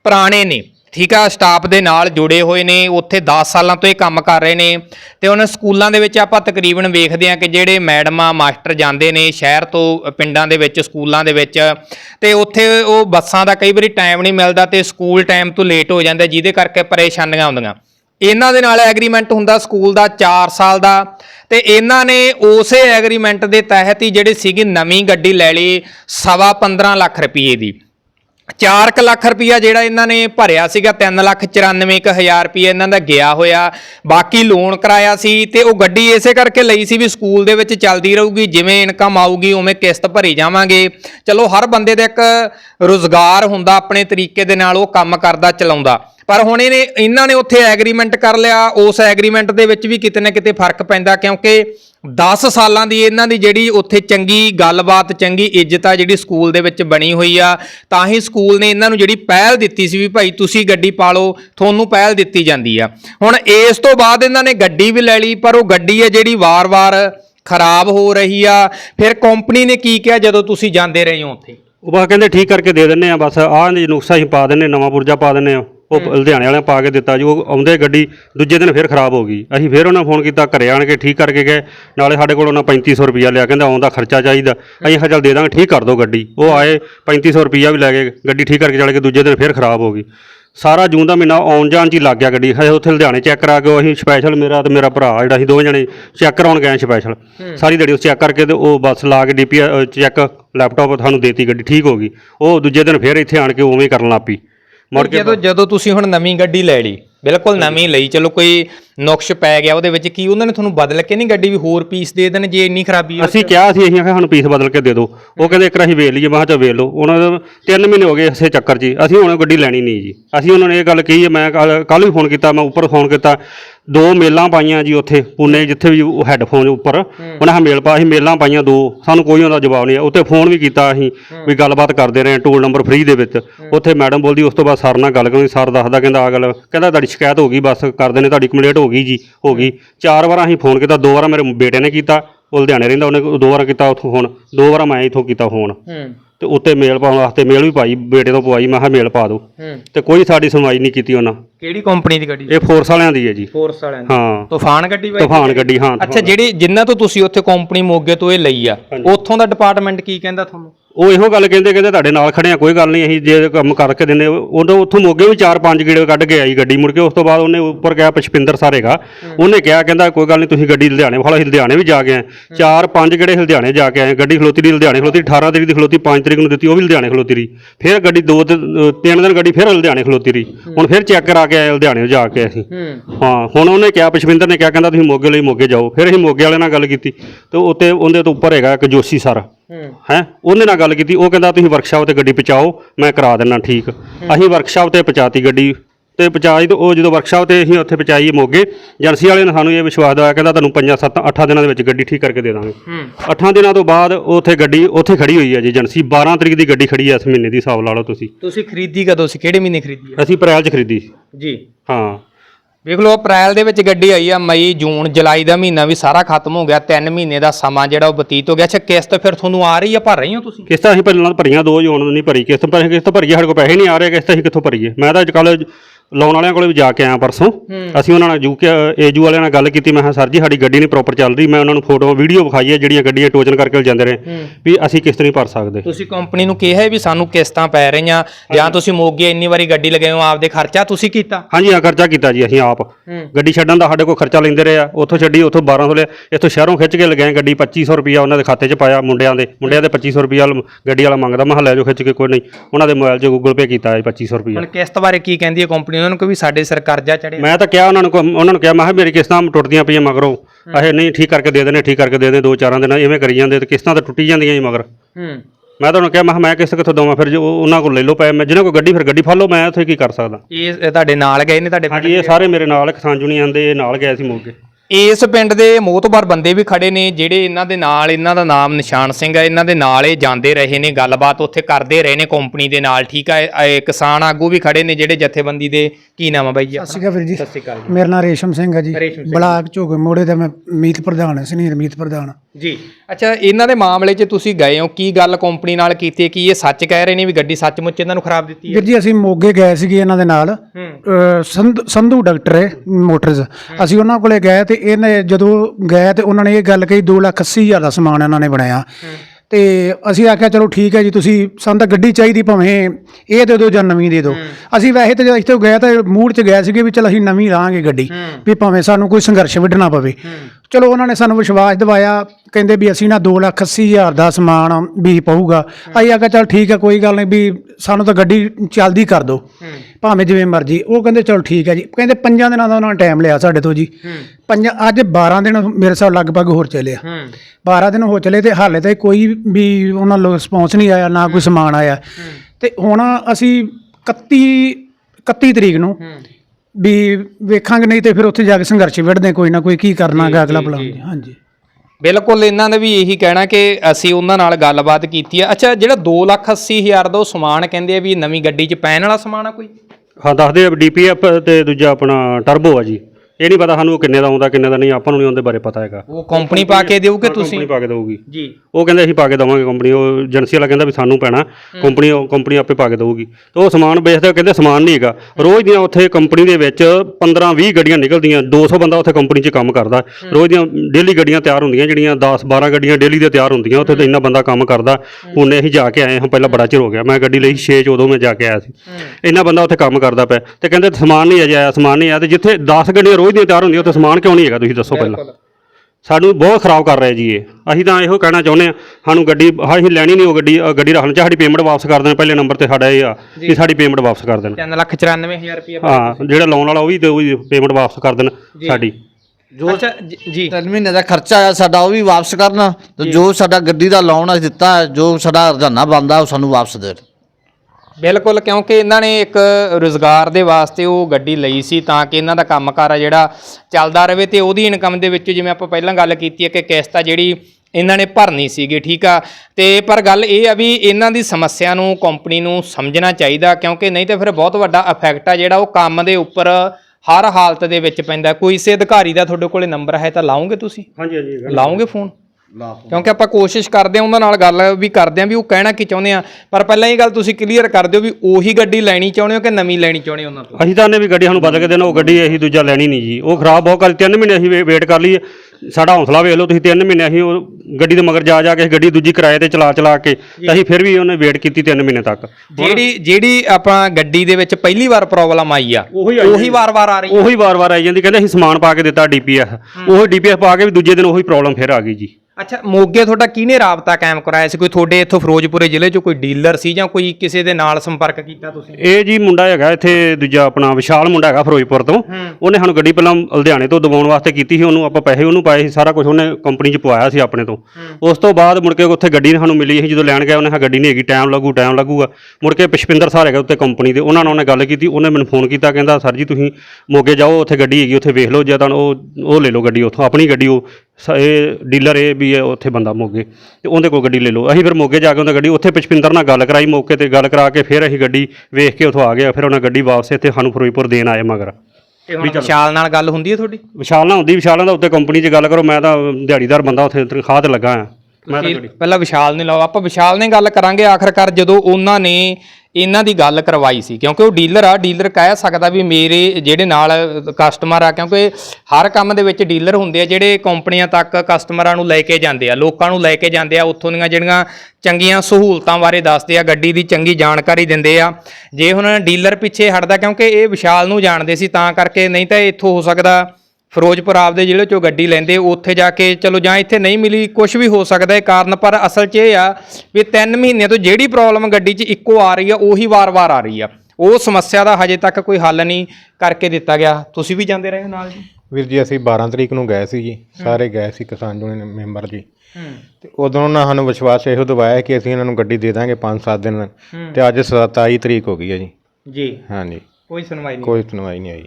ਪੁਰਾਣੇ ਨੇ, ਠੀਕ ਆ? ਸਟਾਫ ਦੇ ਨਾਲ ਜੁੜੇ ਹੋਏ ਨੇ, ਉੱਥੇ 10 ਸਾਲਾਂ ਤੋਂ ਇਹ ਕੰਮ ਕਰ ਰਹੇ ਨੇ। ਤੇ ਉਹਨਾਂ ਸਕੂਲਾਂ ਦੇ ਵਿੱਚ ਆਪਾਂ ਤਕਰੀਬਨ ਵੇਖਦੇ ਆ ਕਿ ਜਿਹੜੇ ਮੈਡਮਾਂ, ਮਾਸਟਰ ਜਾਂਦੇ ਨੇ ਸ਼ਹਿਰ ਤੋਂ ਪਿੰਡਾਂ ਦੇ ਵਿੱਚ, ਸਕੂਲਾਂ ਦੇ ਵਿੱਚ। ਤੇ ਉੱਥੇ ਉਹ ਬੱਸਾਂ ਦਾ ਕਈ ਵਾਰੀ ਟਾਈਮ ਨਹੀਂ ਮਿਲਦਾ ਤੇ ਸਕੂਲ ਟਾਈਮ ਤੋਂ ਲੇਟ ਹੋ ਜਾਂਦਾ, ਜਿਹਦੇ ਕਰਕੇ ਪਰੇਸ਼ਾਨੀਆਂ ਆਉਂਦੀਆਂ ਇਹਨਾਂ ਦੇ ਨਾਲ ਐਗਰੀਮੈਂਟ ਹੁੰਦਾ ਸਕੂਲ ਦਾ 4 ਸਾਲ ਦਾ। ਤੇ ਇਹਨਾਂ ਨੇ ਉਸੇ ਐਗਰੀਮੈਂਟ ਦੇ ਤਹਿਤ ਹੀ ਜਿਹੜੀ ਸੀਗੀ ਨਵੀਂ ਗੱਡੀ ਲੈ ਲਈ, ਸਵਾ 15 ਲੱਖ ਰੁਪਏ ਦੀ। 4 ਲੱਖ ਰੁਪਇਆ ਜਿਹੜਾ ਇਹਨਾਂ ਨੇ ਭਰਿਆ ਸੀਗਾ 3 ਲੱਖ 94 ਕੁ ਹਜ਼ਾਰ ਰੁਪਇਆ ਇਹਨਾਂ ਦਾ ਗਿਆ ਹੋਇਆ। ਬਾਕੀ ਲੋਨ ਕਰਾਇਆ ਸੀ ਤੇ ਉਹ ਗੱਡੀ ਇਸੇ ਕਰਕੇ ਲਈ ਸੀ ਵੀ ਸਕੂਲ ਦੇ ਵਿੱਚ ਚੱਲਦੀ ਰਹੂਗੀ, ਜਿਵੇਂ ਇਨਕਮ ਆਊਗੀ ਉਵੇਂ ਕਿਸ਼ਤ ਭਰੀ ਜਾਵਾਂਗੇ। ਚਲੋ ਹਰ ਬੰਦੇ ਦਾ ਇੱਕ ਰੋਜ਼ਗਾਰ ਹੁੰਦਾ, ਆਪਣੇ ਤਰੀਕੇ ਦੇ ਨਾਲ ਉਹ ਕੰਮ ਕਰਦਾ, ਚਲਾਉਂਦਾ। ਪਰ ਹੁਣ ਇਹਨੇ, ਇਹਨਾਂ ਨੇ ਉੱਥੇ ਐਗਰੀਮੈਂਟ ਕਰ ਲਿਆ, ਉਸ ਐਗਰੀਮੈਂਟ ਦੇ ਵਿੱਚ ਵੀ ਕਿਤੇ ਨਾ ਕਿਤੇ ਫ਼ਰਕ ਪੈਂਦਾ, ਕਿਉਂਕਿ 10 ਸਾਲਾਂ ਦੀ ਇਹਨਾਂ ਦੀ ਜਿਹੜੀ ਉੱਥੇ ਚੰਗੀ ਗੱਲਬਾਤ, ਚੰਗੀ ਇੱਜ਼ਤ ਆ ਜਿਹੜੀ ਸਕੂਲ ਦੇ ਵਿੱਚ ਬਣੀ ਹੋਈ ਆ, ਤਾਂ ਹੀ ਸਕੂਲ ਨੇ ਇਹਨਾਂ ਨੂੰ ਜਿਹੜੀ ਪਹਿਲ ਦਿੱਤੀ ਸੀ ਵੀ ਭਾਈ ਤੁਸੀਂ ਗੱਡੀ ਪਾਲੋ, ਤੁਹਾਨੂੰ ਪਹਿਲ ਦਿੱਤੀ ਜਾਂਦੀ ਆ। ਹੁਣ ਇਸ ਤੋਂ ਬਾਅਦ ਇਹਨਾਂ ਨੇ ਗੱਡੀ ਵੀ ਲੈ ਲਈ, ਪਰ ਉਹ ਗੱਡੀ ਆ ਜਿਹੜੀ ਵਾਰ-ਵਾਰ ਖਰਾਬ ਹੋ ਰਹੀ ਆ। ਫਿਰ ਕੰਪਨੀ ਨੇ ਕੀ ਕਿਹਾ ਜਦੋਂ ਤੁਸੀਂ ਜਾਂਦੇ ਰਹੇ ਹੋ ਉੱਥੇ? ਉਹ ਬਸ ਕਹਿੰਦੇ ਠੀਕ ਕਰਕੇ ਦੇ ਦਿੰਨੇ ਆ, ਬਸ ਆਹ ਜੀ ਨੁਕਸਾ ਅਸੀਂ ਪਾ ਦਿੰਨੇ ਨਵਾਂ ਪੁਰਜਾ ਪਾ ਦਿੰਨੇ ਆ। ਉਹ ਲੁਧਿਆਣੇ ਵਾਲਿਆਂ ਪਾ ਕੇ ਦਿੱਤਾ ਜੀ ਉਹ ਆਉਂਦੇ ਗੱਡੀ ਦੂਜੇ ਦਿਨ ਫਿਰ ਖਰਾਬ ਹੋ ਗਈ। ਅਸੀਂ ਫਿਰ ਉਹਨਾਂ ਫੋਨ ਕੀਤਾ ਘਰੇ ਆਣ ਕੇ ਠੀਕ ਕਰਕੇ ਗਏ। ਨਾਲੇ ਸਾਡੇ ਕੋਲ ਉਹਨਾਂ 3500 ਰੁਪਈਆ ਲਿਆ ਕਹਿੰਦਾ ਆਉਣ ਦਾ ਖਰਚਾ ਚਾਹੀਦਾ। ਅਸੀਂ ਕਿਹਾ ਚੱਲ ਦੇ ਦਾਂਗੇ ਠੀਕ ਕਰ ਦਿਓ ਗੱਡੀ। ਉਹ ਆਏ 3500 ਰੁਪਈਆ ਵੀ ਲੈ ਗਏ ਗੱਡੀ ਠੀਕ ਕਰਕੇ ਚਲੇ ਗਏ ਦੂਜੇ ਦਿਨ ਫਿਰ ਖਰਾਬ ਹੋ ਗਈ। ਸਾਰਾ ਜੂਨ ਦਾ ਮਹੀਨਾ ਆਉਣ ਜਾਣ 'ਚ ਹੀ ਲੱਗ ਗਿਆ ਗੱਡੀ। ਹਜੇ ਉੱਥੇ ਲੁਧਿਆਣੇ ਚੈੱਕ ਕਰਾ ਕੇ ਅਸੀਂ ਸਪੈਸ਼ਲ ਮੇਰਾ ਤੇ ਮੇਰਾ ਭਰਾ ਜਿਹੜਾ ਅਸੀਂ ਦੋਵੇਂ ਜਣੇ ਚੈੱਕ ਕਰਾਉਣ ਗਏ ਸਪੈਸ਼ਲ ਸਾਰੀ ਦਿਹਾੜੀ ਉਸ ਚੈੱਕ ਕਰਕੇ ਤੇ ਉਹ ਬੱਸ ਲਾ ਕੇ ਡੀਪੀ ਚੈੱਕ ਲੈਪਟਾਪ ਸਾਨੂੰ ਦੇਤੀ ਗੱਡੀ ਠੀਕ ਹੋ ਗਈ। ਉਹ ਦੂਜੇ ਦਿਨ ਫਿਰ ਇੱਥੇ ਆਣ ਕੇ ਉਵੇਂ ਹੀ ਕਰਨ ਲੱਗ ਪਈ। ਮੁੜ ਕੇ ਜਦੋਂ ਜਦੋਂ ਤੁਸੀਂ ਹੁਣ ਨਵੀਂ ਗੱਡੀ ਲੈ ਲਈ ਬਿਲਕੁਲ ਨਵੀਂ ਲਈ ਚਲੋ ਕੋਈ ਨੁਕਸ਼ ਪੈ ਗਿਆ ਉਹਦੇ ਵਿੱਚ ਕੀ ਉਹਨਾਂ ਨੇ ਤੁਹਾਨੂੰ ਬਦਲ ਕੇ ਨਹੀਂ ਗੱਡੀ ਵੀ ਹੋਰ ਪੀਸ ਦੇ ਦੇਣ ਜੇ ਇੰਨੀ ਖਰਾਬੀ ਹੈ ਅਸੀਂ ਕਿਹਾ ਸੀ ਅਸੀਂ ਆਖਿਆ ਸਾਨੂੰ ਪੀਸ ਬਦਲ ਕੇ ਦੇ ਦਿਓ। ਉਹ ਕਹਿੰਦੇ ਇੱਕ ਅਸੀਂ ਵੇਚ ਲਈਏ ਮੈਂ ਕਿਹਾ ਚੱਲ ਵੇਚ ਲਓ। ਉਹਨਾਂ ਦੇ 3 ਮਹੀਨੇ ਹੋ ਗਏ ਇਸੇ ਚੱਕਰ 'ਚ ਹੀ। ਅਸੀਂ ਹੁਣ ਗੱਡੀ ਲੈਣੀ ਨਹੀਂ ਜੀ। ਅਸੀਂ ਉਹਨਾਂ ਨੇ ਇਹ ਗੱਲ ਕਹੀ ਹੈ ਮੈਂ ਕੱਲ ਵੀ ਫੋਨ ਕੀਤਾ ਮੈਂ ਉੱਪਰ ਫੋਨ ਕੀਤਾ। ਦੋ ਮੇਲਾਂ ਪਾਈਆਂ ਜੀ ਉੱਥੇ ਪੁਨੇ ਜਿੱਥੇ ਵੀ ਉਹ ਹੈੱਡਫੋਨ ਉੱਪਰ। ਉਹਨਾਂ ਨੇ ਮੇਲ ਪਾ ਅਸੀਂ ਮੇਲਾਂ ਪਾਈਆਂ ਦੋ। ਸਾਨੂੰ ਕੋਈ ਉਹਦਾ ਜਵਾਬ ਨਹੀਂ ਆਇਆ। ਉੱਥੇ ਫੋਨ ਵੀ ਕੀਤਾ ਅਸੀਂ ਵੀ ਗੱਲਬਾਤ ਕਰਦੇ ਰਹੇ ਟੋਲ ਨੰਬਰ ਫ੍ਰੀ ਦੇ ਵਿੱਚ। ਉੱਥੇ ਮੈਡਮ ਬੋਲਦੀ ਉਸ ਤੋਂ ਬਾਅਦ ਸਰ ਨਾਲ ਗੱਲ ਕਰੀ ਸਰ ਦੱਸਦਾ ਕਹਿੰਦਾ ਆ ਗੱਲ ਕਹਿੰਦਾ ਤੁਹਾਡੀ ਸ਼ਿਕਾਇਤ ਹੋ ਗਈ ਬਸ ਕਰਦੇ ਨੇ ਤੁਹਾਡੀ ਕੰਪਲੇਂਟ ਹੋ ਗਈ ਜੀ ਹੋ ਗਈ। ਚਾਰ ਵਾਰ ਅਸੀਂ ਫੋਨ ਕੀਤਾ ਦੋ ਵਾਰ ਮੇਰੇ ਬੇਟੇ ਨੇ ਕੀਤਾ ਉਹ ਲੁਧਿਆਣੇ ਰਹਿੰਦਾ ਉਹਨੇ ਦੋ ਵਾਰ ਕੀਤਾ ਉੱਥੋਂ ਫੋਨ। ਦੋ ਵਾਰ ਮੈਂ ਇੱਥੋਂ ਕੀਤਾ ਫੋਨ। ਹੂੰ। ਤੇ ਉੱਤੇ ਮੇਲ ਪਾਉਣ ਵਾਸਤੇ ਮੇਲ ਵੀ ਪਾਈ ਬੇਟੇ ਤੋਂ ਪਵਾਈ ਮੈਂ ਕਿਹਾ ਮੇਲ ਪਾ ਦਿਓ। ਹੂੰ। ਤੇ ਕੋਈ ਸਾਡੀ ਸੁਣਵਾਈ ਨਹੀਂ ਕੀਤੀ ਉਹਨਾਂ। ਕਿਹੜੀ ਕੰਪਨੀ ਦੀ ਗੱਡੀ? ਇਹ ਫੋਰਸ ਵਾਲਿਆਂ ਦੀ ਹੈ ਜੀ। ਫੋਰਸ ਵਾਲਿਆਂ ਦੀ। ਹਾਂ। ਤੂਫਾਨ ਗੱਡੀ ਬਾਈ? ਤੂਫਾਨ ਗੱਡੀ ਹਾਂ ਅੱਛਾ ਜਿਹੜੀ ਜਿੰਨਾ ਤੋਂ ਤੁਸੀਂ ਉੱਥੇ ਕੰਪਨੀ ਮੋਗੇ ਤੋਂ ਇਹ ਲਈ ਆ ਉੱਥੋਂ ਦਾ ਡਿਪਾਰਟਮੈਂਟ ਕੀ ਕਹਿੰਦਾ ਤੁਹਾਨੂੰ? ਉਹ ਇਹੋ ਗੱਲ ਕਹਿੰਦੇ ਕਹਿੰਦੇ ਤੁਹਾਡੇ ਨਾਲ ਖੜੇ ਆ ਕੋਈ ਗੱਲ ਨਹੀਂ ਅਸੀਂ ਜੇ ਕੰਮ ਕਰਕੇ ਦਿੰਦੇ ਉਦੋਂ ਉੱਥੋਂ ਮੋਗੇ ਵੀ ਚਾਰ ਪੰਜ ਗੇੜੇ ਕੱਢ ਕੇ ਆਈ ਗੱਡੀ ਮੁੜ ਕੇ ਉਸ ਤੋਂ ਬਾਅਦ ਉਹਨੇ ਉੱਪਰ ਗਿਆ ਪਸ਼ਪਿੰਦਰ ਸਰ ਹੈਗਾ। ਉਹਨੇ ਕਿਹਾ ਕਹਿੰਦਾ ਕੋਈ ਗੱਲ ਨਹੀਂ ਤੁਸੀਂ ਗੱਡੀ ਲੁਧਿਆਣੇ ਵਾਲਾ ਲੁਧਿਆਣੇ ਵੀ ਜਾ ਕੇ ਆਏ। ਚਾਰ ਪੰਜ ਗੇੜੇ ਲੁਧਿਆਣੇ ਜਾ ਕੇ ਆਏ ਗੱਡੀ ਖਲੋਤੀ ਦੀ ਲੁਧਿਆਣੇ ਖਲੋਤੀ 18 ਤਰੀਕ ਦੀ ਖਲੋਤੀ 5 ਤਰੀਕ ਨੂੰ ਦਿੱਤੀ ਉਹ ਵੀ ਲੁਧਿਆਣੇ ਖਲੋਤੀ ਰਹੀ। ਫਿਰ ਗੱਡੀ ਦੋ ਦਿਨ- ਅ, ਤਿੰਨ ਦਿਨ ਗੱਡੀ ਫਿਰ ਲੁਧਿਆਣੇ ਖਲੋਤੀ ਰਹੀ। ਹੁਣ ਫਿਰ ਚੈੱਕ ਕਰਾ ਕੇ ਆਏ ਲੁਧਿਆਣੇ ਜਾ ਕੇ ਅਸੀਂ। ਹੂੰ। ਹਾਂ ਹੁਣ ਉਹਨੇ ਕਿਹਾ ਪਸ਼ਵਿੰਦਰ ਨੇ ਕਿਹਾ ਕਹਿੰਦਾ ਤੁਸੀਂ ਮੋਗੇ ਲਈ ਮੋਗੇ ਜਾਓ। ਫਿਰ ਅਸੀਂ ਮੋਗੇ ਵਾਲੇ ਨਾਲ ਗੱਲ ਕੀਤੀ। ਤੇ ਉੱਤੇ ਉਹਦੇ ਤੋਂ ਉੱਪਰ ਹੈਗਾ ਇੱਕ ਜੋਸ਼ੀ ਸਰ। ਹੂੰ। ਹੈ? ਉਹਦੇ ਨਾਲ ਗੱਲ ਕੀਤੀ। ਉਹ ਕਹਿੰਦਾ ਤੁਸੀਂ ਵਰਕਸ਼ਾਪ ਤੇ ਗੱਡੀ ਪਹੁੰਚਾਓ ਮੈਂ ਕਰਾ ਦਿੰਦਾ ਠੀਕ। ਅਸੀਂ ਵਰਕਸ਼ਾਪ ਤੇ ਪਹੁੰਚਾਤੀ ਗੱਡੀ। ਤੇ ਪਹੁੰਚਾਈ ਤੇ ਉਹ ਜਦੋਂ ਵਰਕਸ਼ਾਪ ਤੇ ਅਸੀਂ ਉੱਥੇ ਪਹੁੰਚਾਈ ਮੋਗੇ ਏਜੰਸੀ ਵਾਲੇ ਨੇ ਸਾਨੂੰ ਇਹ ਵਿਸ਼ਵਾਸ ਦਿਵਾਇਆ ਕਹਿੰਦਾ ਤੁਹਾਨੂੰ ਪੰਜਾਂ ਸੱਤ ਅੱਠਾਂ ਦਿਨਾਂ ਦੇ ਵਿੱਚ ਗੱਡੀ ਠੀਕ ਕਰਕੇ ਦੇ ਦਾਂਗੇ। ਹੂੰ। ਅੱਠਾਂ ਦਿਨਾਂ ਤੋਂ ਬਾਅਦ ਉੱਥੇ ਗੱਡੀ ਉੱਥੇ ਖੜੀ ਹੋਈ ਹੈ ਜੀ ਏਜੰਸੀ। 12 ਤਰੀਕ ਦੀ ਗੱਡੀ ਖੜੀ ਹੈ ਇਸ ਮਹੀਨੇ ਦੀ ਹਿਸਾਬ ਲਾ ਲਓ ਤੁਸੀਂ। ਤੁਸੀਂ ਖਰੀਦੀ ਕਦੋਂ ਸੀ? ਕਿਹੜੇ ਮਹੀਨੇ ਖਰੀਦੀ ਆ ਅਸੀਂ ਅਪ੍ਰੈਲ 'ਚ ਖਰੀਦੀ ਜੀ। ਹਾਂ। ਵੇਖ ਲਓ ਅਪ੍ਰੈਲ ਦੇ ਵਿੱਚ ਗੱਡੀ ਆਈ ਆ ਮਈ ਜੂਨ ਜੁਲਾਈ ਦਾ ਮਹੀਨਾ ਵੀ ਸਾਰਾ ਖਤਮ ਹੋ ਗਿਆ। 3 ਮਹੀਨੇ ਦਾ ਸਮਾਂ ਜਿਹੜਾ ਉਹ ਬਤੀਤ ਹੋ ਗਿਆ। ਅੱਛਾ ਕਿਸ਼ਤ ਫਿਰ ਤੁਹਾਨੂੰ ਆ ਰਹੀ ਆ ਭਰ ਰਹੀ ਹੋ ਤੁਸੀਂ? ਕਿਸ਼ਤਾਂ ਅਸੀਂ ਪਹਿਲਾਂ ਭਰੀਆਂ ਦੋ ਹੀ ਹੁਣ ਨਹੀਂ ਭਰੀ। ਕਿਸ਼ਤ ਪਰ ਕਿਸ਼ਤ ਭਰੀਏ ਸਾਡੇ ਕੋਲ ਪੈਸੇ ਨਹੀਂ ਆ ਰਹੇ ਕਿਸ਼ਤ ਅਸੀਂ ਕਿੱਥੋਂ ਭਰੀਏ? ਮੈਂ ਤਾਂ ਅੱਜ ਕੱਲ੍ਹ ਲੋਨ ਵਾਲਿਆਂ ਕੋਲੇ ਵੀ ਜਾ ਕੇ ਆਇਆ ਪਰਸੋਂ। ਅਸੀਂ ਉਹਨਾਂ ਨਾਲ ਯੂਕੇ ਏਜੂ ਵਾਲਿਆਂ ਨਾਲ ਗੱਲ ਕੀਤੀ ਮੈਂ ਕਿਹਾ ਸਰ ਜੀ ਸਾਡੀ ਗੱਡੀ ਨਹੀਂ ਪ੍ਰੋਪਰ ਚੱਲ ਰਹੀ ਮੈਂ ਉਹਨਾਂ ਨੂੰ ਫੋਟੋ ਵੀਡੀਓ ਵਿਖਾਈ ਹੈ ਜਿਹੜੀਆਂ ਗੱਡੀਆਂ ਟੋਚਨ ਕਰਕੇ ਜਾਂਦੇ ਰਹੇ ਵੀ ਅਸੀਂ ਕਿਸ਼ਤ ਨਹੀਂ ਭਰ ਸਕਦੇ। ਤੁਸੀਂ ਕੰਪਨੀ ਨੂੰ ਕਿਹਾ ਵੀ ਸਾਨੂੰ ਕਿਸ਼ਤਾਂ ਪੈ ਰਹੀਆਂ ਜਾਂ ਤੁਸੀਂ ਮੋਗੇ ਇੰਨੀ ਵਾਰੀ ਗੱਡੀ ਲਗਾਏ ਹੋ ਆਪਦੇ ਖਰਚਾ ਤੁਸੀਂ ਕੀਤਾ? ਹਾਂਜੀ ਹਾਂ ਖਰਚਾ ਕੀਤਾ ਜੀ ਅਸੀਂ ਆਪ। ਗੱਡੀ ਛੱਡਣ ਦਾ ਸਾਡੇ ਕੋਲ ਖਰਚਾ ਲੈਂਦੇ ਰਹੇ ਆ। ਉੱਥੋਂ ਛੱਡੀ ਉੱਥੋਂ 1200 ਲਿਆ। ਇੱਥੋਂ ਸ਼ਹਿਰੋਂ ਖਿੱਚ ਕੇ ਲਗਾਏ ਗੱਡੀ 2500 ਰੁਪਿਆ ਉਹਨਾਂ ਦੇ ਖਾਤੇ 'ਚ ਪਾਇਆ ਮੁੰਡਿਆਂ ਦੇ। ਮੁੰਡਿਆਂ ਦੇ 2500 ਰੁਪਿਆ ਗੱਡੀ ਵਾਲਾ ਮੰਗਦਾ। ਮੈਂ ਕਿਹਾ ਲੈ ਜਾਓ ਖਿੱਚ ਕੇ ਕੋਈ ਨਹੀਂ। ਉਹਨਾਂ ਦੇ ਮੋਬਾਈਲ 'ਚ ਗੂਗਲ ਪੇ ਕੀਤਾ ਹੈ 2500 ਰੁਪਿਆ ਹੁਣ ਕਿਸ਼ਤ ਬਾਰੇ ਕੀ ਕਹਿੰਦੀ ਹੈ ਕੰਪਨੀ ਉਹਨਾਂ ਨੂੰ ਕਿ ਵੀ ਸਾਡੇ ਸਿਰ ਕਰਜ਼ਾ ਚੜਿਆ ਮੈਂ ਤਾਂ ਕਿਹਾ ਉਹਨਾਂ ਨੂੰ ਕ- ਉਹਨਾਂ ਨੂੰ ਕਿਹਾ ਮੈਂ ਕਿਹਾ ਮੇਰੀ ਕਿਸ਼ਤਾਂ ਟੁੱਟਦੀਆਂ ਪਈਆਂ ਮਗਰੋਂ। ਅਹੇ ਨਹੀਂ ਠੀਕ ਕਰਕੇ ਦੇ ਦੇਣੇ ਠੀਕ ਕਰਕੇ ਦੇ ਦੇ ਦੋ ਚਾਰਾਂ ਦਿਨਾਂ ਇਵੇਂ ਕਰੀ ਜਾਂਦੇ ਤੇ ਕਿਸ਼ਤਾਂ ਤਾਂ ਟੁੱਟੀ ਜਾਂਦੀਆਂ ਜੀ ਮਗਰ। ਹੂੰ। ਮੈਂ ਤਾਂ ਉਹਨੂੰ ਕਿਹਾ ਮੈਂ ਕਿਹਾ ਮੈਂ ਕਿਸ਼ਤ ਕਿੱਥੋਂ ਦਵਾਂ? ਫਿਰ ਜੋ ਉਹਨਾਂ ਕੋਲ ਲੈ ਲਓ ਪਏ ਮੈਂ ਜਿਹਨਾਂ ਕੋਲ ਗੱਡੀ ਫਿਰ ਗੱਡੀ ਫੜ ਲਓ ਮੈਂ ਉੱਥੇ ਕੀ ਕਰ ਸਕਦਾ। ਇਹ ਤੁਹਾਡੇ ਨਾਲ ਗਏ ਨੇ ਤੁਹਾਡੇ ਹਾਂਜੀ ਇਹ ਸਾਰੇ ਮੇਰੇ ਨਾਲ ਕਿਸਾਨ ਯੂਨੀਅਨ ਦੇ ਨਾਲ ਗਏ ਸੀ ਮੋਗੇ ਇਸ ਪਿੰਡ ਦੇ ਮੋਤਬਰ ਬੰਦੇ ਵੀ ਖੜੇ ਨੇ ਜਿਹੜੇ ਇਹਨਾਂ ਦੇ ਨਾਲ ਇਹਨਾਂ ਦਾ ਨਾਮ ਨਿਸ਼ਾਨ ਸਿੰਘ ਹੈ ਇਹਨਾਂ ਦੇ ਨਾਲ ਇਹ ਜਾਂਦੇ ਰਹੇ ਨੇ ਗੱਲਬਾਤ ਉੱਥੇ ਕਰਦੇ ਰਹੇ ਨੇ ਕੰਪਨੀ ਦੇ ਨਾਲ ਠੀਕ ਹੈ ਇਹ ਕਿਸਾਨ ਆਗੂ ਵੀ ਖੜੇ ਨੇ ਜਿਹੜੇ ਜਥੇਬੰਦੀ ਦੇ ਕੀ ਨਾਮ ਹੈ ਬਾਈ ਜੀ ਸਤਿ ਸ਼੍ਰੀ ਅਕਾਲ ਜੀ। ਸਤਿ ਸ਼੍ਰੀ ਅਕਾਲ ਮੇਰਾ ਨਾਮ ਰੇਸ਼ਮ ਸਿੰਘ ਹੈ ਜੀ। ਬਲਾਕ ਝੋਗੇ ਮੋੜੇ ਦਾ ਮੈਂ ਮੀਤ ਪ੍ਰਧਾਨ ਸੀਨੀਅਰ ਮੀਤ ਪ੍ਰਧਾਨ। ਜੀ। ਅੱਛਾ ਇਹਨਾਂ ਦੇ ਮਾਮਲੇ 'ਚ ਤੁਸੀਂ ਗਏ ਹੋ ਕੀ ਗੱਲ ਕੰਪਨੀ ਨਾਲ ਕੀਤੀ ਹੈ? ਕੀ ਇਹ ਸੱਚ ਕਹਿ ਰਹੇ ਨੇ ਵੀ ਗੱਡੀ ਸੱਚਮੁੱਚ ਇਹਨਾਂ ਨੂੰ ਖਰਾਬ ਦਿੱਤੀ ਹੈ? ਵੀਰ ਜੀ ਅਸੀਂ ਮੋਗੇ ਗਏ ਸੀਗੇ ਇਹਨਾਂ ਦੇ ਨਾਲ। ਹੂੰ। ਸੰਧੂ- ਸੰਧੂ ਡਾਕਟਰ ਹੈ ਮੋਟਰਸ ਅਸੀਂ ਉਹਨਾਂ ਕੋਲੇ ਗਏ ਤੇ ਇਹਨੇ ਜਦੋਂ ਗਏ ਤੇ ਉਹਨਾਂ ਨੇ ਇਹ ਗੱਲ ਕਹੀ 2 ਲੱਖ 80 ਹਜ਼ਾਰ ਦਾ ਸਮਾਨ ਇਹਨਾਂ ਨੇ ਬਣਾਇਆ। ਤੇ ਅਸੀਂ ਆਖਿਆ ਚਲੋ ਠੀਕ ਹੈ ਜੀ ਤੁਸੀਂ ਸਾਨੂੰ ਤਾਂ ਗੱਡੀ ਚਾਹੀਦੀ ਭਾਵੇਂ ਇਹ ਦੇ ਦਿਓ ਜਾਂ ਨਵੀਂ ਦੇ ਦਿਓ। ਅਸੀਂ ਵੈਸੇ ਤਾਂ ਇੱਥੇ ਗਏ ਤਾਂ ਮੂਡ 'ਚ ਗਏ ਸੀਗੇ ਵੀ ਚਲ ਅਸੀਂ ਨਵੀਂ ਲਾਂਗੇ ਗੱਡੀ ਵੀ ਭਾਵੇਂ ਸਾਨੂੰ ਕੋਈ ਸੰਘਰਸ਼ ਵਿੱਢਣਾ ਪਵੇ। ਚਲੋ ਉਹਨਾਂ ਨੇ ਸਾਨੂੰ ਵਿਸ਼ਵਾਸ ਦਿਵਾਇਆ, ਕਹਿੰਦੇ ਵੀ ਅਸੀਂ ਨਾ 2 ਲੱਖ 80 ਹਜ਼ਾਰ ਦਾ ਸਮਾਨ ਵੀ ਪਊਗਾ। ਅਸੀਂ ਆਖਿਆ, ਚਲ ਠੀਕ ਹੈ, ਕੋਈ ਗੱਲ ਨਹੀਂ ਵੀ ਸਾਨੂੰ ਤਾਂ ਗੱਡੀ ਚੱਲਦੀ ਕਰ ਦਿਓ, ਭਾਵੇਂ ਜਿਵੇਂ ਮਰਜ਼ੀ। ਉਹ ਕਹਿੰਦੇ, ਚਲ ਠੀਕ ਹੈ ਜੀ। ਕਹਿੰਦੇ, ਪੰਜਾਂ ਦਿਨਾਂ ਦਾ ਉਹਨਾਂ ਨੇ ਟਾਈਮ ਲਿਆ ਸਾਡੇ ਤੋਂ ਜੀ। ਪੰਜਾਂ, ਅੱਜ 12 ਦਿਨ ਮੇਰੇ ਹਿਸਾਬ ਲਗਭਗ ਹੋਰ ਚੱਲੇ ਆ 12 ਦਿਨ ਹੋ ਚਲੇ ਤੇ ਹਾਲੇ ਤਾਂ ਕੋਈ ਵੀ ਉਹਨਾਂ ਨੂੰ ਰਿਸਪੌਂਸ ਨਹੀਂ ਆਇਆ, ਨਾ ਕੋਈ ਸਮਾਨ ਆਇਆ। ਤੇ ਹੁਣ ਅਸੀਂ 31 31 ਤਰੀਕ ਨੂੰ ਵੀ ਵੇਖਾਂਗੇ ਨਹੀਂ ਤੇ ਫਿਰ ਉੱਥੇ ਜਾ ਕੇ ਸੰਘਰਸ਼ ਵਿੜਦੇ ਕੋਈ ਨਾ ਕੋਈ ਕੀ ਕਰਨਾਗਾ ਅਗਲਾ ਬੁਲਾਉਂਦੇ ਹਾਂਜੀ। ਬਿਲਕੁਲ ਇਹਨਾਂ ਨੇ ਵੀ ਇਹੀ ਕਹਿਣਾ ਕਿ ਅਸੀਂ ਉਹਨਾਂ ਨਾਲ ਗੱਲਬਾਤ ਕੀਤੀ ਹੈ ਅੱਛਾ ਜਿਹੜਾ 2 ਲੱਖ 80 ਹਜ਼ਾਰ ਦਾ ਉਹ ਸਮਾਨ ਕਹਿੰਦੇ ਆ ਵੀ ਨਵੀਂ ਗੱਡੀ 'ਚ ਪੈਣ ਵਾਲਾ ਸਮਾਨ ਆ ਕੋਈ? ਹਾਂ ਦੱਸਦੇ ਆ ਡੀਪੀਐਫ ਤੇ ਦੂਜਾ ਆਪਣਾ ਟਰਬੋ ਆ ਜੀ। ਇਹ ਨਹੀਂ ਪਤਾ ਸਾਨੂੰ ਉਹ ਕਿੰਨੇ ਦਾ ਆਉਂਦਾ ਕਿੰਨੇ ਦਾ ਨਹੀਂ ਆਪਾਂ ਨੂੰ ਨਹੀਂ ਉਹਦੇ ਬਾਰੇ ਪਤਾ ਹੈਗਾ। ਉਹ ਕੰਪਨੀ ਪਾ ਕੇ ਦਿਓ ਕਿ ਤੁਸੀਂ? ਕੰਪਨੀ ਪਾ ਕੇ ਦਊਗੀ। ਜੀ। ਉਹ ਕਹਿੰਦੇ ਅਸੀਂ ਪਾ ਕੇ ਦਵਾਂਗੇ ਕੰਪਨੀ ਉਹ ਏਜੰਸੀ ਵਾਲਾ ਕਹਿੰਦਾ ਵੀ ਸਾਨੂੰ ਪੈਣਾ ਕੰਪਨੀ ਉਹ ਕੰਪਨੀ ਆਪੇ ਪਾ ਕੇ ਦਊਗੀ। ਤੇ ਉਹ ਸਮਾਨ ਵੇਚਦੇ ਕਹਿੰਦੇ ਸਮਾਨ ਨਹੀਂ ਹੈਗਾ। ਰੋਜ਼ ਦੀਆਂ ਉੱਥੇ ਕੰਪਨੀ ਦੇ ਵਿੱਚ 15 20 ਗੱਡੀਆਂ ਨਿਕਲਦੀਆਂ 200 ਬੰਦਾ ਉੱਥੇ ਕੰਪਨੀ 'ਚ ਕੰਮ ਕਰਦਾ। ਰੋਜ਼ ਦੀਆਂ ਡੇਲੀ ਗੱਡੀਆਂ ਤਿਆਰ ਹੁੰਦੀਆਂ ਜਿਹੜੀਆਂ 10 12 ਗੱਡੀਆਂ ਡੇਲੀ ਦੇ ਤਿਆਰ ਹੁੰਦੀਆਂ ਉੱਥੇ ਤਾਂ ਇੰਨਾ ਬੰਦਾ ਕੰਮ ਕਰਦਾ। ਉਹਨੇ ਅਸੀਂ ਜਾ ਕੇ ਆਏ ਹਾਂ ਪਹਿਲਾਂ ਬੜਾ ਚਿਰ ਹੋ ਗਿਆ। ਮੈਂ ਗੱਡੀ ਲਈ 6 ਚ ਉਦੋਂ ਮੈਂ ਜਾ ਕੇ ਆਇਆ ਸੀ। ਇੰਨਾ ਬੰਦਾ ਉੱਥੇ ਕੰਮ ਕਰਦਾ ਪਿਆ। ਤੇ ਕਹਿੰਦੇ ਸਮਾਨ ਨਹੀਂ ਅਜੇ ਆਇਆ ਸਮਾਨ ਨਹੀਂ ਆਇਆ। ਤੇ ਜਿੱਥੇ 10 ਗੱਡੀਆਂ ਰੋਜ਼ ਦੀਆਂ ਤਿਆਰ ਹੁੰਦੀਆਂ ਉੱਥੇ ਸਮਾਨ ਕਿਉਂ ਨਹੀਂ ਹੈਗਾ ਤੁਸੀਂ ਦੱਸੋ ਪਹਿਲਾਂ। ਸਾਨੂੰ ਬਹੁਤ ਖਰਾਬ ਕਰ ਰਿਹਾ ਜੀ ਇਹ। ਅਸੀਂ ਤਾਂ ਇਹੋ ਕਹਿਣਾ ਚਾਹੁੰਦੇ ਆ ਸਾਨੂੰ ਗੱਡੀ ਹਾਂ ਅਸੀਂ ਲੈਣੀ ਨਹੀਂ ਉਹ ਗੱਡੀ ਅ, ਗੱਡੀ ਰੱਖਣ ਚ ਸਾਡੀ ਪੇਮੈਂਟ ਵਾਪਸ ਕਰ ਦੇਣ ਪਹਿਲੇ ਨੰਬਰ ਤੇ ਸਾਡਾ ਇਹ ਆ ਕਿ ਸਾਡੀ ਪੇਮੈਂਟ ਵਾਪਸ ਕਰ ਦੇਣ। 394000 ਰੁਪਏ ਹਾਂ ਜਿਹੜਾ ਲੋਨ ਵਾਲਾ ਉਹ ਵੀ ਪੇਮੈਂਟ ਵਾਪਸ ਕਰ ਦੇਣ ਸਾਡੀ। ਅੱਛਾ ਜੀ- ਜੀ। ਤਿੰਨ ਮਹੀਨੇ ਦਾ ਖਰਚਾ ਆਇਆ ਸਾਡਾ ਉਹ ਵੀ ਵਾਪਸ ਕਰਨ। ਤੇ ਜੋ। ਸਾਡਾ ਗੱਡੀ ਦਾ ਲੋਨ ਅਸੀਂ ਦਿੱਤਾ ਹੈ, ਜੋ ਸਾਡਾ ਰੋਜ਼ਾਨਾ ਬਣਦਾ ਉਹ ਸਾਨੂੰ ਵਾਪਸ ਦੇਣ ਬਿਲਕੁਲ ਕਿਉਂਕਿ ਇਹਨਾਂ ਨੇ ਇੱਕ ਰੋਜ਼ਗਾਰ ਦੇ ਵਾਸਤੇ ਉਹ ਗੱਡੀ ਲਈ ਸੀ ਤਾਂ ਕਿ ਇਹਨਾਂ ਦਾ ਕੰਮਕਾਰ ਆ ਜਿਹੜਾ ਚੱਲਦਾ ਰਹੇ ਤੇ ਉਹਦੀ ਇਨਕਮ ਦੇ ਵਿੱਚ ਜਿਵੇਂ ਆਪਾਂ ਪਹਿਲਾਂ ਗੱਲ ਕੀਤੀ ਹੈ ਕਿ ਕਿਸ਼ਤ ਆ ਜਿਹੜੀ ਇਹਨਾਂ ਨੇ ਭਰਨੀ ਸੀਗੀ ਠੀਕ ਆ? ਤੇ ਪਰ ਗੱਲ ਇਹ ਆ ਵੀ ਇਹਨਾਂ ਦੀ ਸਮੱਸਿਆ ਨੂੰ ਕੰਪਨੀ ਨੂੰ ਸਮਝਣਾ ਚਾਹੀਦਾ ਕਿਉਂਕਿ ਨਹੀਂ ਤਾਂ ਫਿਰ ਬਹੁਤ ਵੱਡਾ ਇਫੈਕਟ ਆ ਜਿਹੜਾ ਉਹ ਕੰਮ ਦੇ ਉੱਪਰ ਹਰ ਹਾਲਤ ਦੇ ਵਿੱਚ ਪੈਂਦਾ। ਕੋਈ ਇਸੇ ਅਧਿਕਾਰੀ ਦਾ ਤੁਹਾਡੇ ਕੋਲੇ ਨੰਬਰ ਹੈ ਤਾਂ ਲਾਓਗੇ ਤੁਸੀਂ? ਹਾਂਜੀ ਹਾਂਜੀ ਲਾਓਗੇ ਫੋਨ? ਕਿਉਂਕਿ ਆਪਾਂ ਕੋਸ਼ਿਸ਼ ਕਰਦੇ ਆ ਉਹਨਾਂ ਨਾਲ ਗੱਲ ਵੀ ਕਰਦੇ ਆ ਵੀ ਉਹ ਕਹਿਣਾ ਕੀ ਚਾਹੁੰਦੇ ਆ। ਪਰ ਪਹਿਲਾਂ ਇਹ ਗੱਲ ਤੁਸੀਂ ਕਲੀਅਰ ਕਰ ਦਿਓ ਵੀ ਉਹੀ ਗੱਡੀ ਲੈਣੀ ਚਾਹੁੰਦੇ ਹੋ ਕਿ ਨਵੀਂ ਲੈਣੀ ਚਾਹੁੰਦੇ ਹੋ ਉਹਨਾਂ ਤੋਂ? ਅਸੀਂ ਤਾਂ ਨੇ ਵੀ ਗੱਡੀ ਸਾਨੂੰ ਬਦਲ ਕੇ ਦੇਣਾ ਉਹ ਗੱਡੀ ਅਸੀਂ ਦੂਜਾ ਲੈਣੀ ਨਹੀਂ ਜੀ। ਉਹ ਖਰਾਬ ਬਹੁਤ ਕਰ ਤਿੰਨ ਮਹੀਨੇ ਅਸੀਂ ਵੇਟ ਕਰ ਲਈ ਸਾਡਾ ਹੌਸਲਾ ਵੇਖ ਲਓ ਤੁਸੀਂ ਤਿੰਨ ਮਹੀਨੇ ਅਸੀਂ ਉਹ ਗੱਡੀ ਦੇ ਮਗਰ ਜਾ ਜਾ ਕੇ ਗੱਡੀ ਦੂਜੀ ਕਿਰਾਏ ਤੇ ਚਲਾ ਚਲਾ ਕੇ ਤੇ ਅਸੀਂ ਫਿਰ ਵੀ ਉਹਨੇ ਵੇਟ ਕੀਤੀ ਤਿੰਨ ਮਹੀਨੇ ਤੱਕ। ਜਿਹੜੀ ਜਿਹੜੀ ਆਪਾਂ ਗੱਡੀ ਦੇ ਵਿੱਚ ਪਹਿਲੀ ਵਾਰ ਪ੍ਰੋਬਲਮ ਆਈ ਆ ਉਹੀ ਵਾਰ-ਵਾਰ ਆ ਰਹੀ ਉਹੀ ਵਾਰ-ਵਾਰ ਆਈ ਜਾਂਦੀ ਕਹਿੰਦੇ ਅਸੀਂ ਸਮਾਨ ਪਾ ਕੇ ਦਿੱਤਾ ਡੀਪੀਐਸ ਉਹ ਡੀਪੀਐਸ ਪਾ ਕੇ ਵੀ ਦੂਜੇ ਦਿਨ ਉਹੀ ਪ੍ਰੋਬਲਮ ਫਿਰ ਆ ਗਈ ਜੀ। ਅੱਛਾ ਮੋਗੇ ਤੁਹਾਡਾ ਕਿਹਨੇ ਰਾਬਤਾ ਕਾਇਮ ਕਰਾਇਆ ਸੀ? ਕੋਈ ਤੁਹਾਡੇ ਇੱਥੋਂ ਫਿਰੋਜ਼ਪੁਰੇ ਜ਼ਿਲ੍ਹੇ 'ਚੋਂ ਕੋਈ ਡੀਲਰ ਸੀ ਜਾਂ ਕੋਈ ਕਿਸੇ ਦੇ ਨਾਲ ਸੰਪਰਕ ਕੀਤਾ ਤੁਸੀਂ? ਇਹ ਜੀ ਮੁੰਡਾ ਹੈਗਾ ਇੱਥੇ ਦੂਜਾ ਆਪਣਾ ਵਿਸ਼ਾਲ ਮੁੰਡਾ ਹੈਗਾ ਫਿਰੋਜ਼ਪੁਰ ਤੋਂ। ਉਹਨੇ ਸਾਨੂੰ ਗੱਡੀ ਪਹਿਲਾਂ ਲੁਧਿਆਣੇ ਤੋਂ ਦਵਾਉਣ ਵਾਸਤੇ ਕੀਤੀ ਸੀ ਉਹਨੂੰ ਆਪਾਂ ਪੈਸੇ ਉਹਨੂੰ ਪਾਏ ਸੀ ਸਾਰਾ ਕੁਝ ਉਹਨੇ ਕੰਪਨੀ 'ਚ ਪਵਾਇਆ ਸੀ ਆਪਣੇ ਤੋਂ। ਉਸ ਤੋਂ ਬਾਅਦ ਮੁੜ ਕੇ ਉੱਥੇ ਗੱਡੀ ਸਾਨੂੰ ਮਿਲੀ ਸੀ ਜਦੋਂ ਲੈਣ ਗਿਆ ਉਹਨੇ ਕਿਹਾ ਗੱਡੀ ਨਹੀਂ ਹੈਗੀ ਟਾਈਮ ਲੱਗੂ ਟਾਈਮ ਲੱਗੂਗਾ। ਮੁੜ ਕੇ ਪੁਸ਼ਪਿੰਦਰ ਸਰ ਹੈਗਾ ਉੱਤੇ ਕੰਪਨੀ ਦੇ ਉਹਨਾਂ ਨਾਲ ਉਹਨੇ ਗੱਲ ਕੀਤੀ ਉਹਨੇ ਮੈਨੂੰ ਫੋਨ ਕੀਤਾ ਕਹਿੰਦਾ ਸਰ ਜੀ ਤੁਸੀਂ ਮੋਗੇ ਜਾਓ ਉੱਥੇ ਗੱਡੀ ਹੈਗੀ ਉੱਥੇ ਵੇਖ ਲਓ ਜੇ ਤਾਂ ਉਹ ਉਹ ਲੈ ਲਓ ਗੱਡੀ ਉੱਥੋਂ ਆਪਣੀ ਗੱਡੀ ਉਹ ਇਹ ਡੀਲਰ ਇਹ ਵੀ ਹੈ ਉੱਥੇ ਬੰਦਾ ਮੋਗੇ ਤੇ ਉਹਦੇ ਕੋਲ ਗੱਡੀ ਲੈ ਲਓ। ਅਸੀਂ ਫਿਰ ਮੋਗੇ ਜਾ ਕੇ ਉਹਦਾ ਗੱਡੀ ਉੱਥੇ ਪੁਸ਼ਪਿੰਦਰ ਨਾਲ ਗੱਲ ਕਰਾਈ ਮੌਕੇ ਤੇ ਗੱਲ ਕਰਾ ਕੇ ਫਿਰ ਅਸੀਂ ਗੱਡੀ ਵੇਖ ਕੇ ਉੱਥੋਂ ਆ ਗਏ ਫਿਰ ਉਹਨਾਂ ਗੱਡੀ ਵਾਪਸ ਇੱਥੇ ਸਾਨੂੰ ਫਿਰੋਜ਼ਪੁਰ ਦੇਣ ਆਏ ਮਗਰ। ਤੇ ਹੁਣ ਵਿਸ਼ਾਲ ਨਾਲ ਗੱਲ ਹੁੰਦੀ ਹੈ ਤੁਹਾਡੀ? ਵਿਸ਼ਾਲ ਨਾਲ ਹੁੰਦੀ ਵਿਸ਼ਾਲਾਂ ਦਾ ਉੱਤੇ ਕੰਪਨੀ 'ਚ ਗੱਲ ਕਰੋ ਮੈਂ ਤਾਂ ਦਿਹਾੜੀਦਾਰ ਬੰਦਾ ਉੱਥੇ ਤਨਖਾਹ ਤੇ ਲੱਗਾ ਆ ਮੈਂ ਤਾਂ ਤੁਸੀਂ ਪਹਿਲਾਂ ਵਿਸ਼ਾਲ ਨੇ ਲਾਓ। ਆਪਾਂ ਵਿਸ਼ਾਲ ਨੇ ਗੱਲ ਕਰਾਂਗੇ ਆਖਰਕਾਰ ਜਦੋਂ ਉਹਨਾਂ ਨੇ ਇਹਨਾਂ ਦੀ ਗੱਲ ਕਰਵਾਈ ਸੀ। ਕਿਉਂਕਿ ਉਹ ਡੀਲਰ ਆ ਡੀਲਰ ਕਹਿ ਸਕਦਾ ਵੀ ਮੇਰੇ ਜਿਹੜੇ ਨਾਲ ਕਸਟਮਰ ਆ ਕਿਉਂਕਿ ਹਰ ਕੰਮ ਦੇ ਵਿੱਚ ਡੀਲਰ ਹੁੰਦੇ ਆ ਜਿਹੜੇ ਕੰਪਨੀਆਂ ਤੱਕ ਕਸਟਮਰਾਂ ਨੂੰ ਲੈ ਕੇ ਜਾਂਦੇ ਆ ਲੋਕਾਂ ਨੂੰ ਲੈ ਕੇ ਜਾਂਦੇ ਆ ਉੱਥੋਂ ਦੀਆਂ ਜਿਹੜੀਆਂ ਚੰਗੀਆਂ ਸਹੂਲਤਾਂ ਬਾਰੇ ਦੱਸਦੇ ਆ ਗੱਡੀ ਦੀ ਚੰਗੀ ਜਾਣਕਾਰੀ ਦਿੰਦੇ ਆ। ਜੇ ਹੁਣ ਡੀਲਰ ਪਿੱਛੇ ਹਟਦਾ ਕਿਉਂਕਿ ਇਹ ਵਿਸ਼ਾਲ ਨੂੰ ਜਾਣਦੇ ਸੀ ਤਾਂ ਕਰਕੇ ਨਹੀਂ ਤਾਂ ਇੱਥੋਂ ਹੋ ਸਕਦਾ ਫਿਰੋਜ਼ਪੁਰ ਆਪਦੇ ਜ਼ਿਲ੍ਹੇ ਚੋਂ ਗੱਡੀ ਲੈਂਦੇ ਉੱਥੇ ਜਾ ਕੇ ਚਲੋ ਜਾਂ ਇੱਥੇ ਨਹੀਂ ਮਿਲੀ ਕੁਝ ਵੀ ਹੋ ਸਕਦਾ ਹੈ ਕਾਰਨ ਪਰ ਅਸਲ 'ਚ ਇਹ ਆ ਵੀ 3 ਮਹੀਨੇ ਤੋਂ ਜਿਹੜੀ ਪ੍ਰੋਬਲਮ ਗੱਡੀ 'ਚ ਇੱਕੋ ਆ ਰਹੀ ਆ ਉਹੀ ਵਾਰ-ਵਾਰ ਆ ਰਹੀ ਆ। ਉਹ ਸਮੱਸਿਆ ਦਾ ਹਜੇ ਤੱਕ ਕੋਈ ਹੱਲ ਨਹੀਂ ਕਰਕੇ ਦਿੱਤਾ ਗਿਆ। ਤੁਸੀਂ ਵੀ ਜਾਂਦੇ ਰਹੇ ਹੋ ਨਾਲ ਜੀ? ਵੀਰ ਜੀ ਅਸੀਂ 12 ਤਰੀਕ ਨੂੰ ਗਏ ਸੀ ਜੀ। ਸਾਰੇ ਗਏ ਸੀ ਕਿਸਾਨ ਯੂਨੀਅਨ ਮੈਂਬਰ ਜੀ। ਤੇ ਉਦੋਂ ਉਹਨਾਂ ਸਾਨੂੰ ਵਿਸ਼ਵਾਸ ਇਹੋ ਦਿਵਾਇਆ ਕਿ ਅਸੀਂ ਇਹਨਾਂ ਨੂੰ ਗੱਡੀ ਦੇ ਦਾਂਗੇ 5-7 ਦਿਨ। ਤੇ ਅੱਜ 27 ਤਰੀਕ ਹੋ ਗਈ ਹੈ ਜੀ। ਜੀ। ਹਾਂਜੀ। ਕੋਈ ਸੁਣਵਾਈ ਨਹੀਂ ਕੋਈ ਸੁਣਵਾਈ ਨਹੀਂ ਆਈ।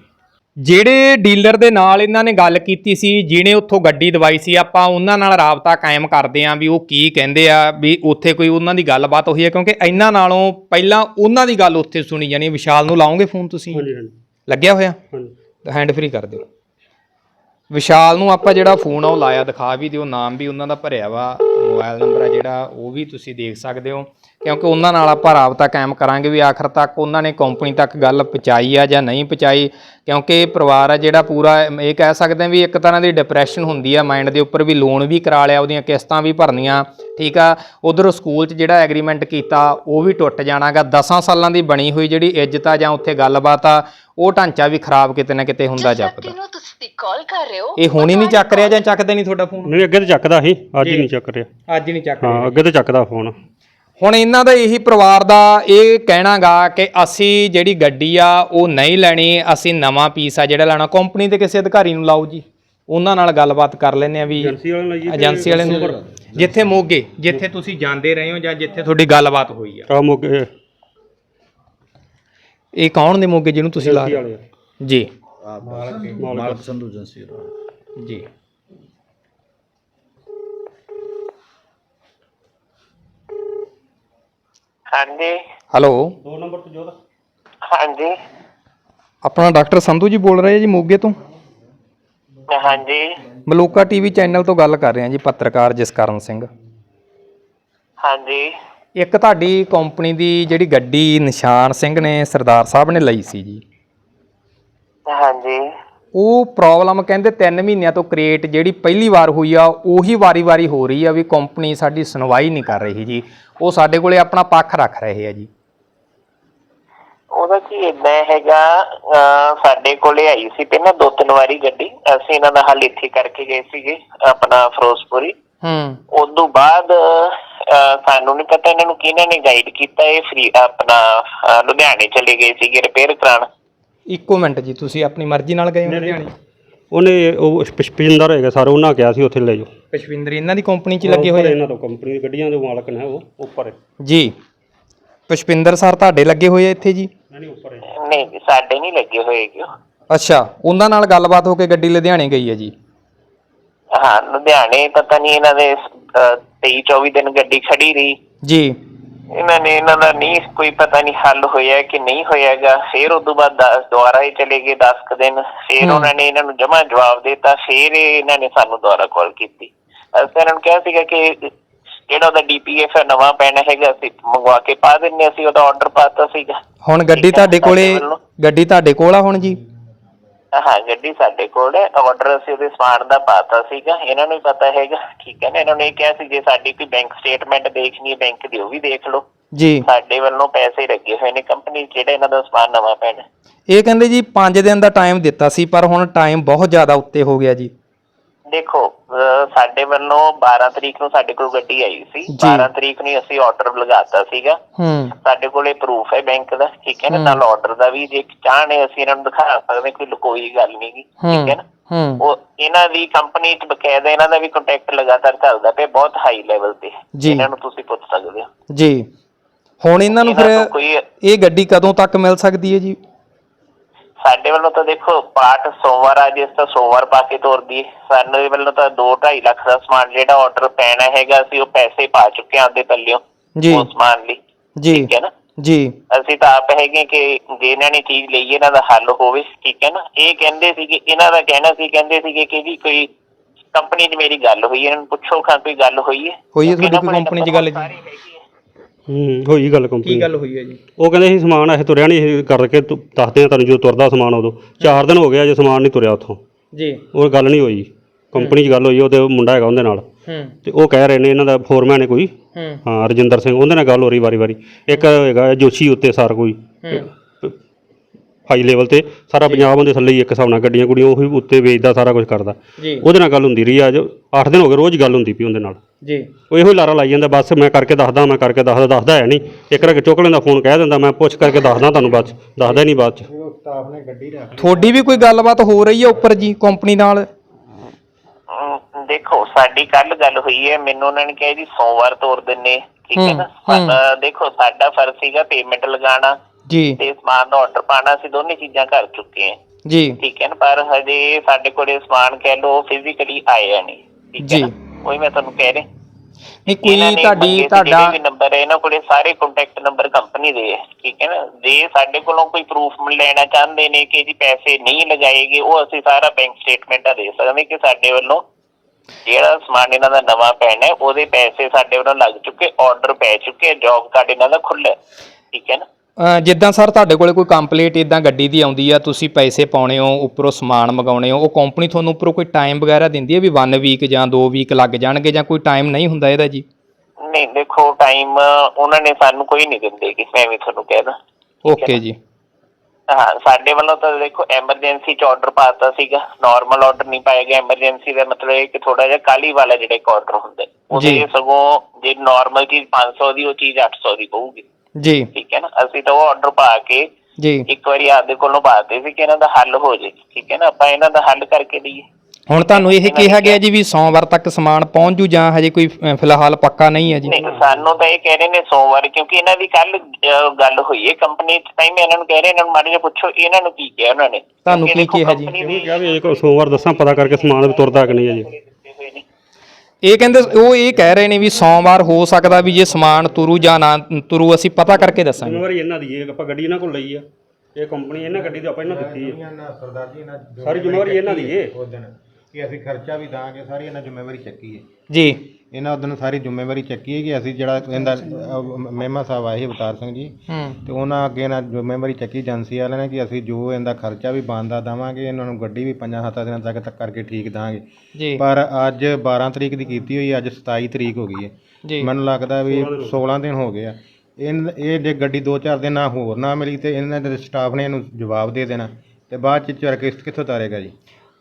ਜਿਹੜੇ ਡੀਲਰ ਦੇ ਨਾਲ ਇਹਨਾਂ ਨੇ ਗੱਲ ਕੀਤੀ ਸੀ ਜਿਹਨੇ ਉੱਥੋਂ ਗੱਡੀ ਦਵਾਈ ਸੀ ਆਪਾਂ ਉਹਨਾਂ ਨਾਲ ਰਾਬਤਾ ਕਾਇਮ ਕਰਦੇ ਆਂ ਵੀ ਉਹ ਕੀ ਕਹਿੰਦੇ ਆ ਵੀ ਉੱਥੇ ਕੋਈ ਉਹਨਾਂ ਦੀ ਗੱਲਬਾਤ ਹੋਈ ਹੈ ਕਿਉਂਕਿ ਇਹਨਾਂ ਨਾਲੋਂ ਪਹਿਲਾਂ ਉਹਨਾਂ ਦੀ ਗੱਲ ਉੱਥੇ ਸੁਣੀ ਜਾਣੀ। ਵਿਸ਼ਾਲ ਨੂੰ ਲਾਉਂਗੇ ਫੋਨ ਤੁਸੀਂ? ਹਾਂਜੀ ਹਾਂਜੀ। ਲੱਗਿਆ ਹੋਇਆ? ਹਾਂਜੀ। ਹੈਂਡ ਫ੍ਰੀ ਕਰ ਦਿਓ। ਵਿਸ਼ਾਲ ਨੂੰ ਆਪਾਂ ਜਿਹੜਾ ਫੋਨ ਆ ਉਹ ਲਾਇਆ ਦਿਖਾ ਵੀ ਦਿਓ ਨਾਮ ਵੀ ਉਹਨਾਂ ਦਾ ਭਰਿਆ ਵਾ ਮੋਬਾਈਲ ਨੰਬਰ ਆ ਜਿਹੜਾ ਉਹ ਵੀ ਤੁਸੀਂ ਦੇਖ ਸਕਦੇ ਹੋ। ਕਿਉਂਕਿ ਉਹਨਾਂ ਨਾਲ ਆਪਾਂ ਰਾਬਤਾ ਕਾਇਮ ਕਰਾਂਗੇ ਵੀ ਆਖਰ ਤੱਕ ਉਹਨਾਂ ਨੇ ਕੰਪਨੀ ਤੱਕ ਗੱਲ ਪਹੁੰਚਾਈ ਆ ਜਾਂ ਨਹੀਂ ਪਹੁੰਚਾਈ ਕਿਉਂਕਿ ਪਰਿਵਾਰ ਆ ਜਿਹੜਾ ਪੂਰਾ ਇਹ ਕਹਿ ਸਕਦੇ ਹਾਂ ਵੀ ਇੱਕ ਤਰ੍ਹਾਂ ਦੀ ਡਿਪਰੈਸ਼ਨ ਹੁੰਦੀ ਆ ਮਾਈਂਡ ਦੇ ਉੱਪਰ ਵੀ ਲੋਨ ਵੀ ਕਰਾ ਲਿਆ ਉਹਦੀਆਂ ਕਿਸ਼ਤਾਂ ਵੀ ਭਰਨੀਆਂ ਠੀਕ ਆ? ਉਧਰ ਸਕੂਲ 'ਚ ਜਿਹੜਾ ਐਗਰੀਮੈਂਟ ਕੀਤਾ ਉਹ ਵੀ ਟੁੱਟ ਜਾਣਾਗਾ 10 ਸਾਲਾਂ ਦੀ ਬਣੀ ਹੋਈ ਜਿਹੜੀ ਇੱਜ਼ਤ ਆ ਜਾਂ ਉੱਥੇ ਗੱਲਬਾਤ ਆ ਉਹ ਢਾਂਚਾ ਵੀ ਖਰਾਬ ਕਿਤੇ ਨਾ ਕਿਤੇ ਹੁੰਦਾ ਜਾਪਦਾ। ਨੂੰ ਤੁਸੀਂ ਕਾਲ ਕਰ ਰਹੇ ਹੋ? ਇਹ ਹੁਣ ਹੀ ਨਹੀਂ ਚੱਕ ਰਿਹਾ ਜਾਂ ਚੱਕਦਾ ਨਹੀਂ ਤੁਹਾਡਾ ਫੋਨ ਨਹੀਂ ਅੱਗੇ ਤੇ ਚੱਕਦਾ ਸੀ ਅੱਜ ਹੀ ਨਹੀਂ ਚੱਕ ਰਿਹਾ। ਅੱਜ ਹੀ ਨਹੀਂ ਚੱਕ ਹਾਂ ਅੱਗੇ ਤੇ ਚੱਕਦਾ ਫੋਨ ਹੁਣ ਇਹਨਾਂ ਦਾ ਇਹੀ ਪਰਿਵਾਰ ਦਾ ਇਹ ਕਹਿਣਾਗਾ ਕਿ ਅਸੀਂ ਜਿਹੜੀ ਗੱਡੀ ਆ ਉਹ ਨਹੀਂ ਲੈਣੀ ਅਸੀਂ ਨਵਾਂ ਪੀਸ ਆ ਜਿਹੜਾ ਲੈਣਾ। ਕੰਪਨੀ ਦੇ ਕਿਸੇ ਅਧਿਕਾਰੀ ਨੂੰ ਲਾਓ ਜੀ। ਉਹਨਾਂ ਨਾਲ ਗੱਲਬਾਤ ਕਰ ਲੈਂਦੇ ਆ ਵੀ ਏਜੰਸੀ ਵਾਲੇ ਲਾਈਏ ਏਜੰਸੀ ਵਾਲੇ ਨੂੰ ਜਿੱਥੇ ਮੋਗੇ ਜਿੱਥੇ ਤੁਸੀਂ ਜਾਂਦੇ ਰਹੇ ਹੋ ਜਾਂ ਜਿੱਥੇ ਤੁਹਾਡੀ ਗੱਲਬਾਤ ਹੋਈ ਆ। ਆ ਮੋਗੇ। ਇਹ ਕੌਣ ਨੇ ਮੋਗੇ ਜਿਹਨੂੰ ਤੁਸੀਂ ਲਾ ਰਹੇ ਹੋ? ਵਾਲੇ ਆ। ਜੀ। ਮਾਲਕ ਸੰਧੂ ਏਜੰਸੀ ਜੀ। ਹਾਂਜੀ। ਹੈਲੋ। ਦੋ ਨੰਬਰ ਤੋਂ ਜੋਦਾ ਹਾਂਜੀ। ਆਪਣਾ ਡਾਕਟਰ ਸੰਧੂ ਜੀ ਬੋਲ ਰਹੇ ਜੀ ਮੋਗੇ ਤੋਂ? ਹਾਂਜੀ। ਮਲੂਕਾ ਟੀਵੀ ਚੈਨਲ ਤੋਂ ਗੱਲ ਕਰ ਰਹੇ ਹਾਂ ਜੀ ਪੱਤਰਕਾਰ ਜਸਕਰਨ ਸਿੰਘ। ਹਾਂਜੀ। ਇੱਕ ਤੁਹਾਡੀ ਕੰਪਨੀ ਦੀ ਜਿਹੜੀ ਗੱਡੀ ਨਿਸ਼ਾਨ ਸਿੰਘ ਨੇ ਸਰਦਾਰ ਸਾਹਿਬ ਨੇ ਲਈ ਸੀ ਜੀ। ਹਾਂਜੀ। ਉਹ ਪ੍ਰੋਬਲਮ ਕਹਿੰਦੇ 3 ਮਹੀਨਿਆਂ ਤੋਂ ਕ੍ਰੀਏਟ ਜਿਹੜੀ ਪਹਿਲੀ ਵਾਰ ਹੋਈ ਆ ਉਹੀ ਵਾਰੀ-ਵਾਰੀ ਹੋ ਰਹੀ ਆ ਵੀ ਕੰਪਨੀ ਸਾਡੀ ਸੁਣਵਾਈ ਨਹੀਂ ਕਰ ਰਹੀ ਜੀ। ਉਹ ਸਾਡੇ ਕੋਲੇ ਆਪਣਾ ਪੱਖ ਰੱਖ ਰਹੇ ਆ ਜੀ। ਉਹਦਾ ਕੀ ਇਦਾਂ ਹੈਗਾ ਸਾਡੇ ਕੋਲੇ ਆਈ ਸੀ ਪਹਿਲਾਂ ਦੋ ਤਿੰਨ ਵਾਰੀ ਗੱਡੀ। ਅਸੀਂ ਇਹਨਾਂ ਦਾ ਹੱਲ ਇੱਥੇ ਕਰਕੇ ਗਏ ਸੀਗੇ ਆਪਣਾ ਫਿਰੋਜ਼ਪੁਰੀ ਹੂੰ। ਉਸ ਤੋਂ ਬਾਅਦ ਸਾਨੂੰ ਨਹੀਂ ਪਤਾ ਇਹਨਾਂ ਨੂੰ ਕਿਹਨਾਂ ਨੇ ਗਾਈਡ ਕੀਤਾ ਇਹ ਫਰੀ ਆਪਣਾ ਲੁਧਿਆਣੇ ਚਲੇ ਗਏ ਸੀਗੇ ਰਿਪੇਅਰ ਕਰਾਉਣ। ਇੱਕੋ ਮਿੰਟ ਜੀ ਤੁਸੀਂ ਆਪਣੀ ਮਰਜ਼ੀ ਨਾਲ ਗਏ ਹੋ ਲੁਧਿਆਣੇ? ਉਹਨੇ ਉਹ ਪੁਸ਼ਪਿੰਦਰ ਹੈਗਾ ਸਰ ਉਹਨਾਂ ਕਿਹਾ ਸੀ ਉੱਥੇ ਲੈ ਜਾਓ। ਪੁਸ਼ਪਿੰਦਰ ਇਹਨਾਂ ਦੀ ਕੰਪਨੀ 'ਚ ਲੱਗੇ ਹੋਏ ਆ? ਇਹਨਾਂ ਤੋਂ ਕੰਪਨੀ ਦੀ ਗੱਡੀਆਂ ਦੇ ਮਾਲਕ ਨੇ ਉਹ ਉੱਪਰ ਹੈ। ਜੀ। ਪੁਸ਼ਪਿੰਦਰ ਸਰ ਤੁਹਾਡੇ ਲੱਗੇ ਹੋਏ ਆ ਇੱਥੇ ਜੀ? ਨਹੀਂ ਉੱਪਰ ਹੈ। ਨਹੀਂ ਜੀ, ਸਾਡੇ ਨਹੀਂ ਲੱਗੇ ਹੋਏਗੇ ਉਹ। ਅੱਛਾ ਉਹਨਾਂ ਨਾਲ ਗੱਲਬਾਤ ਹੋ ਕੇ ਗੱਡੀ ਲੁਧਿਆਣੇ ਗਈ ਹੈ ਜੀ? ਹਾਂ ਲੁਧਿਆਣੇ ਪਤਾ ਨਹੀਂ ਇਹਨਾਂ ਦੇ 23 24 ਦਿਨ ਗੱਡੀ ਖੜੀ ਰਹੀ। ਜੀ। ਇਹਨਾਂ ਨੇ ਇਹਨਾਂ ਦਾ ਨਹੀਂ ਕੋਈ ਪਤਾ ਨਹੀਂ ਹੱਲ ਹੋਇਆ ਕਿ ਨਹੀਂ ਹੋਇਆਗਾ। ਫਿਰ ਉਸ ਤੋਂ ਬਾਅਦ ਦਸ- ਦੁਬਾਰਾ ਹੀ ਚਲੇ ਗਏ 10 ਕੁ ਦਿਨ। ਫਿਰ। ਉਹਨਾਂ ਨੇ ਇਹਨਾਂ ਨੂੰ ਜਮਾ ਜਵਾਬ ਦਿੱਤਾ। ਫਿਰ ਇਹ ਇਹਨਾਂ ਨੇ ਸਾਨੂੰ ਦੁਬਾਰਾ ਕਾਲ ਕੀਤੀ। ਅਸੀਂ ਇਹਨਾਂ ਨੂੰ ਕਿਹਾ ਸੀਗਾ ਕਿ ਜਿਹੜਾ ਉਹਦਾ ਡੀਪੀਐਫ ਨਵਾਂ ਪੈਣਾ ਹੈਗਾ ਅਸੀਂ ਮੰਗਵਾ ਕੇ ਪਾ ਦਿੰਨੇ ਅਸੀਂ ਉਹਦਾ ਆਰਡਰ ਪਾਤਾ ਸੀਗਾ। ਹੁਣ ਗੱਡੀ ਹੈ, ਤੁਹਾਡੇ ਕੋਲੇ। ਗੱਡੀ ਤੁਹਾਡੇ ਕੋਲ ਆ ਹੁਣ ਜੀ? ਹਾਂ ਗੱਡੀ ਸਾਡੇ ਕੋਲ। ਹੈ ਆਰਡਰ ਅਸੀਂ ਉਹਦੇ ਸਮਾਨ ਦਾ ਪਾਤਾ ਸੀਗਾ। ਇਹਨਾਂ ਨੂੰ ਪਤਾ ਹੈਗਾ। ਠੀਕ ਹੈ ਨਾ ਇਹਨਾਂ ਨੇ ਇਹ ਕਿਹਾ ਸੀ ਜੇ ਸਾਡੀ ਕੋਈ ਬੈਂਕ ਸਟੇਟਮੈਂਟ ਦੇਖਣੀ ਹੈ ਬੈਂਕ ਦੀ ਉਹ ਵੀ ਦੇਖ ਲਓ। ਜੀ। ਸਾਡੇ ਵੱਲੋਂ ਪੈਸੇ ਲੱਗੇ ਹੋਏ ਨੇ ਕੰਪਨੀ ਜਿਹੜਾ ਇਹਨਾਂ ਦਾ ਸਮਾਨ ਨਵਾਂ ਪੈਣਾ ਇਹ ਕਹਿੰਦੇ ਜੀ 5 ਦਿਨ ਦਾ ਟਾਈਮ ਦਿੱਤਾ ਸੀ ਪਰ ਹੁਣ ਟਾਈਮ ਬਹੁਤ ਜ਼ਿਆਦਾ ਉੱਤੇ ਹੋ ਗਿਆ ਜੀ। ਦੇਖੋ ਸਾਡੇ ਵੱਲੋਂ 12 ਤਰੀਕ ਨੂੰ ਸਾਡੇ ਕੋਲ ਗੱਡੀ ਆਈ ਸੀ। ਜੀ। 12 ਤਰੀਕ ਨੂੰ ਅਸੀਂ ਆਰਡਰ ਲਗਾਤਾ ਸੀਗਾ। ਹੂੰ। ਸਾਡੇ ਕੋਲੇ ਪ੍ਰੂਫ ਹੈ ਬੈਂਕ ਦਾ ਠੀਕ ਹੈ ਨਾ। ਨਾਲ ਆਰਡਰ ਦਾ ਵੀ ਜੇ ਚਾਹਣੇ ਅਸੀਂ ਇਹਨਾਂ ਨੂੰ ਦਿਖਾ ਸਕਦੇ ਕੋਈ ਕੋਈ ਗੱਲ ਨਹੀਂ ਗੀ ਠੀਕ ਹੈ ਨਾ? ਹੂੰ। ਉਹ ਇਹਨਾਂ ਦੀ ਕੰਪਨੀ 'ਚ ਬਕਾਇਦਾ ਇਹਨਾਂ ਦਾ ਵੀ ਕੰਟੈਕਟ ਲਗਾਤਾਰ ਚੱਲਦਾ ਪਿਆ ਬਹੁਤ ਹਾਈ ਲੈਵਲ ਤੇ। ਇਹਨਾਂ ਨੂੰ ਤੁਸੀਂ ਪੁੱਛ ਸਕਦੇ ਹੋ। ਜੀ। ਹੁਣ ਇਹਨਾਂ ਨੂੰ ਫਿਰ ਇਹ ਗੱਡੀ ਕਦੋਂ ਤੱਕ ਮਿਲ ਸਕਦੀ ਹੈ ਜੀ? ਸਾਡੇ ਵੱਲੋਂ ਤਾਂ ਦੇਖੋ ਪਾਰਟ ਸੋਮਵਾਰ ਆ ਜਿਸ ਤਾਂ ਸੋਮਵਾਰ ਪਾ ਕੇ ਤੋਰਦੀ ਸਾਡੇ ਵੱਲੋਂ ਤਾਂ 2.5 ਲੱਖ ਦਾ ਸਮਾਨ ਜਿਹੜਾ ਆਰਡਰ ਪੈਣਾ ਹੈਗਾ ਅਸੀਂ ਉਹ ਪੈਸੇ ਪਾ ਚੁੱਕੇ ਆਂ ਦੇ ਪੱਲਿਓਂ ਜੀ। ਉਹ ਸਮਾਨ ਲਈ। ਜੀ। ਠੀਕ ਹੈ ਨਾ? ਜੀ। ਅਸੀਂ ਤਾਂ ਆਪ ਹੈਗੇ ਕਿ ਜੇ ਇਹਨਾਂ ਨੇ ਚੀਜ਼ ਲਈ ਇਹਨਾਂ ਦਾ ਹੱਲ ਹੋਵੇ। ਠੀਕ ਹੈ ਨਾ? ਇਹ ਕਹਿੰਦੇ ਸੀ ਕਿ ਇਹਨਾਂ ਦਾ ਕਹਿਣਾ ਸੀ ਕਹਿੰਦੇ ਸੀਗੇ ਕਿ ਜੀ ਕੋਈ ਕੰਪਨੀ 'ਚ ਮੇਰੀ ਗੱਲ ਹੋਈ ਹੈ ਇਹਨਾਂ ਨੂੰ ਪੁੱਛੋ ਖਾਂ ਕੋਈ ਗੱਲ ਹੋਈ ਹੈ? ਹੋਈ ਹੈ ਕਿਉਂਕਿ ਤੁਹਾਡੀ ਕੋਈ ਕੰਪਨੀ 'ਚ ਗੱਲ ਜੀ? ਹੈ। ਹੋਈ ਗੱਲ ਕੰਪਨੀ ਹੋਈ ਹੈ ਜੀ? ਉਹ ਕਹਿੰਦੇ ਸੀ ਸਮਾਨ ਇਹ ਤੁਰਿਆ ਨਹੀਂ ਇਹ ਕਰਕੇ ਤੁ- ਦੱਸਦੇ ਆ ਤੁਹਾਨੂੰ ਜੋ ਤੁਰਦਾ ਸਮਾਨ ਉਦੋਂ। 4 ਦਿਨ ਹੋ ਗਏ ਅਜੇ ਸਮਾਨ ਨਹੀਂ ਤੁਰਿਆ ਉੱਥੋਂ। ਜੀ। ਉਹ ਗੱਲ ਨਹੀਂ ਹੋਈ। ਕੰਪਨੀ 'ਚ ਗੱਲ ਹੋਈ ਉਹ ਤੇ ਉਹ ਮੁੰਡਾ ਹੈਗਾ ਉਹਦੇ ਨਾਲ। ਹੂੰ। ਤੇ ਉਹ ਕਹਿ ਰਹੇ ਨੇ ਇਹਨਾਂ ਦਾ ਫੋਰਮੈਨ ਹੈ ਕੋਈ। ਹੂੰ। ਹਾਂ ਰਜਿੰਦਰ ਸਿੰਘ ਉਹਦੇ ਨਾਲ ਗੱਲ ਹੋ ਰਹੀ ਵਾਰੀ ਵਾਰੀ। ਇੱਕ ਹੈਗਾ ਜੋਸ਼ੀ ਉੱਤੇ ਸਾਰ ਕੋਈ। ਹਾਈ ਲੈਵਲ ਤੇ ਸਾਰਾ ਪੰਜਾਬ ਉਹਦੇ ਥੱਲੇ ਹੀ ਇੱਕ ਹਿਸਾਬ ਨਾਲ ਗੱਡੀਆਂ ਗੁੱਡੀਆਂ ਉਹੀ ਉੱਤੇ ਵੇਚਦਾ ਸਾਰਾ ਕੁਝ ਕਰਦਾ। ਜੀ। ਉਹਦੇ ਨਾਲ ਗੱਲ ਹੁੰਦੀ ਰਹੀ ਅੱਜ 8 ਦਿਨ ਹੋ ਗਏ ਰੋਜ਼ ਗੱਲ ਹੁੰਦੀ ਪਈ ਉਹਦੇ ਨਾਲ। ਜੀ। ਉਹ ਇਹੋ ਹੀ ਲਾਰਾ ਲਾਈ ਜਾਂਦਾ ਬਸ ਮੈਂ ਕਰਕੇ ਦੱਸਦਾ ਮੈਂ ਕਰਕੇ ਦੱਸਦਾ ਦੱਸਦਾ ਹੈ ਨਹੀਂ। ਇੱਕ ਰ ਚੁੱਕ ਲੈਂਦਾ ਫੋਨ ਕਹਿ ਦਿੰਦਾ ਮੈਂ ਪੁੱਛ ਕਰਕੇ ਦੱਸਦਾ ਤੁਹਾਨੂੰ ਬਾਅਦ 'ਚ ਦੱਸਦਾ ਹੀ ਨਹੀਂ ਬਾਅਦ ਚ। ਤੁਹਾਡੀ ਵੀ ਕੋਈ ਗੱਲਬਾਤ ਹੋ ਰਹੀ ਹੈ ਉੱਪਰ ਜੀ ਕੰਪਨੀ ਨਾਲ? ਅਮ ਦੇਖੋ ਸਾਡੀ ਕੱਲ ਗੱਲ ਹੋਈ ਹੈ ਮੈਨੂੰ ਉਹਨਾਂ ਨੇ ਕਿਹਾ ਜੀ ਸੋਮਵਾਰ ਤੋਰ ਦਿੰਨੇ ਠੀਕ ਹੈ ਨਾ? ਹਮ, ਦੇਖੋ ਸਾਡਾ ਫਰਜ਼ ਸੀਗਾ ਪੇਮੈਂਟ ਲਗਾਉਣਾ ਜੀ। ਤੇ ਸਮਾਨ ਦਾ ਆਰਡਰ ਪਾਣਾ ਸੀ ਦੋਨੇ ਚੀਜ਼ਾਂ ਕਰ ਚੁੱਕੇ ਹਾਂ। ਜੀ। ਠੀਕ ਹੈ ਨਾ? ਪਰ ਹਜੇ ਸਾਡੇ ਕੋਲੇ ਸਮਾਨ ਕਹਿ ਲੋ ਫਿਜ਼ੀਕਲੀ ਆਇਆ ਨਹੀਂ। ਠੀਕ ਜੀ। ਹੈ ਨਾ? ਉਹੀ ਮੈਂ ਤੁਹਾਨੂੰ ਕਹਿ ਰਿਹਾ। ਨਹੀਂ ਕੋਈ ਤੁਹਾਡੀ ਤੁਹਾਡਾ ਵੀ ਨੰਬਰ ਹੈ ਇਹਨਾਂ ਕੋਲੇ ਸਾਰੇ ਕੰਟੈਕਟ ਨੰਬਰ ਕੰਪਨੀ ਦੇ ਹੈ ਠੀਕ ਹੈ ਨਾ? ਜੇ ਸਾਡੇ ਕੋਲੋਂ ਕੋਈ ਪ੍ਰੂਫ ਲੈਣਾ ਚਾਹੁੰਦੇ ਨੇ ਕਿ ਜੀ ਪੈਸੇ ਨਹੀਂ ਲਗਾਏਗੇ ਉਹ ਅਸੀਂ ਸਾਰਾ ਬੈਂਕ ਸਟੇਟਮੈਂਟਾਂ ਦੇ ਸਕਦੇ ਕਿ ਸਾਡੇ ਵੱਲੋਂ ਜਿਹੜਾ ਸਮਾਨ ਇਹਨਾਂ ਦਾ ਨਵਾਂ ਪੈਣਾ ਹੈ ਉਹਦੇ ਪੈਸੇ ਸਾਡੇ ਵੱਲੋਂ ਲੱਗ ਚੁੱਕੇ ਆਰਡਰ ਪੈ ਚੁੱਕੇ ਜੌਬ ਕਾਰਡ ਇਹਨਾਂ ਦਾ ਖੁੱਲ੍ਹਾ ਠੀਕ ਹੈ ਨਾ? ਅਹ ਜਿੱਦਾਂ ਸਰ ਤੁਹਾਡੇ ਕੋਲੇ ਕੋਈ ਕੰਪਲੀਟ ਇਦਾਂ ਗੱਡੀ ਦੀ ਆਉਂਦੀ ਆ ਤੁਸੀਂ ਪੈਸੇ ਪਾਉਣੇ ਹੋ ਉੱਪਰੋਂ ਸਮਾਨ ਮੰਗਾਉਣੇ ਹੋ ਉਹ ਕੰਪਨੀ ਤੁਹਾਨੂੰ ਉੱਪਰੋਂ ਕੋਈ ਟਾਈਮ ਵਗੈਰਾ ਦਿੰਦੀ ਹੈ ਵੀ 1 ਵੀਕ ਜਾਂ 2 ਵੀਕ ਲੱਗ ਜਾਣਗੇ ਜਾਂ ਕੋਈ ਟਾਈਮ ਨਹੀਂ ਹੁੰਦਾ ਇਹਦਾ ਜੀ ਨਹੀਂ ਦੇਖੋ ਟਾਈਮ ਉਹਨਾਂ ਨੇ ਸਾਨੂੰ ਕੋਈ ਨਹੀਂ ਦਿੰਦੇ ਕਿ ਮੈਂ ਵੀ ਤੁਹਾਨੂੰ ਕਹਿਦਾ ਓਕੇ ਜੀ ਹਾਂ ਸਾਡੇ ਵੱਲੋਂ ਤਾਂ ਦੇਖੋ ਐਮਰਜੈਂਸੀ ਚ ਆਰਡਰ ਪਾਤਾ ਸੀਗਾ ਨਾਰਮਲ ਆਰਡਰ ਨਹੀਂ ਪਾਏਗਾ ਐਮਰਜੈਂਸੀ ਦਾ ਮਤਲਬ ਇਹ ਕਿ ਥੋੜਾ ਜਿਹਾ ਕਾਲੀ ਵਾਲਾ ਜਿਹੜਾ ਆਰਡਰ ਹੁੰਦਾ ਹੈ। ਉਹਦੇ ਜੀ। ਸਗੋਂ ਜੇ ਨਾਰਮਲ ਚੀਜ਼ 500 ਦੀ ਉਹ ਚੀਜ਼ 800 ਦੀ ਪਊਗੀ ਜੀ। ਠੀਕ ਹੈ ਨਾ? ਅਸੀਂ ਤਾਂ ਉਹ ਆਰਡਰ ਪਾ ਕੇ ਜੀ। ਇੱਕ ਵਾਰੀ ਆਪਦੇ ਕੋਲੋਂ ਪਾਤੇ ਸੀ ਕਿ ਇਹਨਾਂ ਦਾ ਹੱਲ ਹੋ ਜੇ। ਠੀਕ ਹੈ ਨਾ? ਆਪਾਂ ਇਹਨਾਂ ਦਾ ਹੱਲ ਕਰਕੇ ਦਈਏ। ਹੁਣ ਤੁਹਾਨੂੰ ਇਹ ਕਿਹਾ ਗਿਆ ਜੀ ਵੀ ਸੋਮਵਾਰ ਤੱਕ ਸਮਾਨ ਪਹੁੰਚ ਜੂ ਜਾਂ ਹਜੇ ਕੋਈ ਫਿਲਹਾਲ ਪੱਕਾ ਨਹੀਂ ਹੈ ਜੀ। ਨਹੀਂ ਸਾਨੂੰ ਤਾਂ ਇਹ ਕਹਿ ਰਹੇ ਨੇ ਸੋਮਵਾਰ ਕਿਉਂਕਿ ਇਹਨਾਂ ਦੀ ਕੱਲ ਗੱਲ ਹੋਈ ਹੈ ਕੰਪਨੀ ਚ। ਤਾਂ ਹੀ ਮੈਂ ਇਹਨਾਂ ਨੂੰ ਕਹਿ ਰਿਹਾ ਇਹਨਾਂ ਨੂੰ ਮਾੜੇ ਜਿਹਾ ਪੁੱਛੋ ਇਹਨਾਂ ਨੂੰ ਕੀ ਕਿਹਾ ਉਹਨਾਂ ਨੇ। ਤੁਹਾਨੂੰ ਕੀ ਕਿਹਾ ਜੀ? ਇਹਨੂੰ ਕਿਹਾ ਵੀ ਇਹ ਦੱਸਾਂ ਪਤਾ ਕਰਕੇ ਸਮਾਨ ਵੀ ਤੁਰਦਾ ਕਿ ਨਹੀਂ ਹੋਏ ਨੇ। ਇਹ ਕਹਿੰਦੇ ਉਹ ਇਹ ਕਹਿ ਰਹੇ ਨੇ ਵੀ ਸੋਮਵਾਰ ਹੋ ਸਕਦਾ ਵੀ ਜੇ ਸਮਾਨ ਤੁਰੂ ਜਾਂ ਨਾ ਤੁਰੂ ਅਸੀਂ ਪਤਾ ਕਰਕੇ ਦੱਸਾਂਗੇ। ਜ਼ਿੰਮੇਵਾਰੀ ਇਹਨਾਂ ਦੀ ਹੈ ਆਪਾਂ ਗੱਡੀ ਇਹਨਾਂ ਕੋਲ ਲਈ ਆ। ਇਹ ਕੰਪਨੀ ਇਹਨਾਂ ਗੱਡੀ ਤੇ ਆਪਾਂ ਇਹਨਾਂ ਦਿੱਤੀ ਹੈ ਸਰਦਾਰ ਜੀ ਨਾਲ ਸਾਰੀ ਜ਼ਿੰਮੇਵਾਰੀ ਇਹਨਾਂ ਦੀ ਹੈ ਕਿ ਅਸੀਂ ਖਰਚਾ ਵੀ ਦਾਂਗੇ ਸਾਰੀ ਇਹਨਾਂ ਜ਼ਿੰਮੇਵਾਰੀ ਚੱਕੀ ਹੈ। ਜੀ। ਇਹਨਾਂ ਉਦੋਂ ਸਾਰੀ ਜ਼ਿੰਮੇਵਾਰੀ ਚੱਕੀ ਹੈ ਕਿ ਅਸੀਂ ਜਿਹੜਾ ਇਹਦਾ ਮਹਿਮਾ ਸਾਹਿਬ ਆਏ ਸੀ ਅਵਤਾਰ ਸਿੰਘ ਜੀ। ਹੂੰ। ਤੇ ਉਹਨਾਂ ਅੱਗੇ ਨਾ ਜ਼ਿੰਮੇਵਾਰੀ ਚੱਕੀ ਏਜੰਸੀ ਵਾਲਿਆਂ ਨੇ ਕਿ ਅਸੀਂ ਜੋ ਇਹਦਾ ਖਰਚਾ ਵੀ ਬੰਦਾ ਦੇਵਾਂਗੇ ਇਹਨਾਂ ਨੂੰ ਗੱਡੀ ਵੀ ਪੰਜਾਂ ਸੱਤਾਂ ਦਿਨਾਂ ਤੱਕ ਤੱਕ ਕਰਕੇ ਠੀਕ ਦਾਂਗੇ। ਪਰ ਅੱਜ 12 ਤਰੀਕ ਦੀ ਕੀਤੀ ਹੋਈ ਅੱਜ 27 ਤਰੀਕ ਹੋ ਗਈ ਹੈ। ਮੈਨੂੰ ਲੱਗਦਾ ਵੀ 16 ਦਿਨ ਹੋ ਗਏ। ਆ। ਇਹ ਇਹ ਜੇ ਗੱਡੀ 2-4 ਦਿਨ ਨਾ ਹੋਰ ਨਾ ਮਿਲੀ ਤੇ ਇਹਨਾਂ ਦੇ ਸਟਾਫ ਨੇ ਇਹਨੂੰ ਜਵਾਬ ਦੇ ਦੇਣਾ। ਤੇ ਬਾਅਦ ਚ ਚਰ ਕਿੱਥੋਂ ਤਾਰੇਗਾ ਜੀ?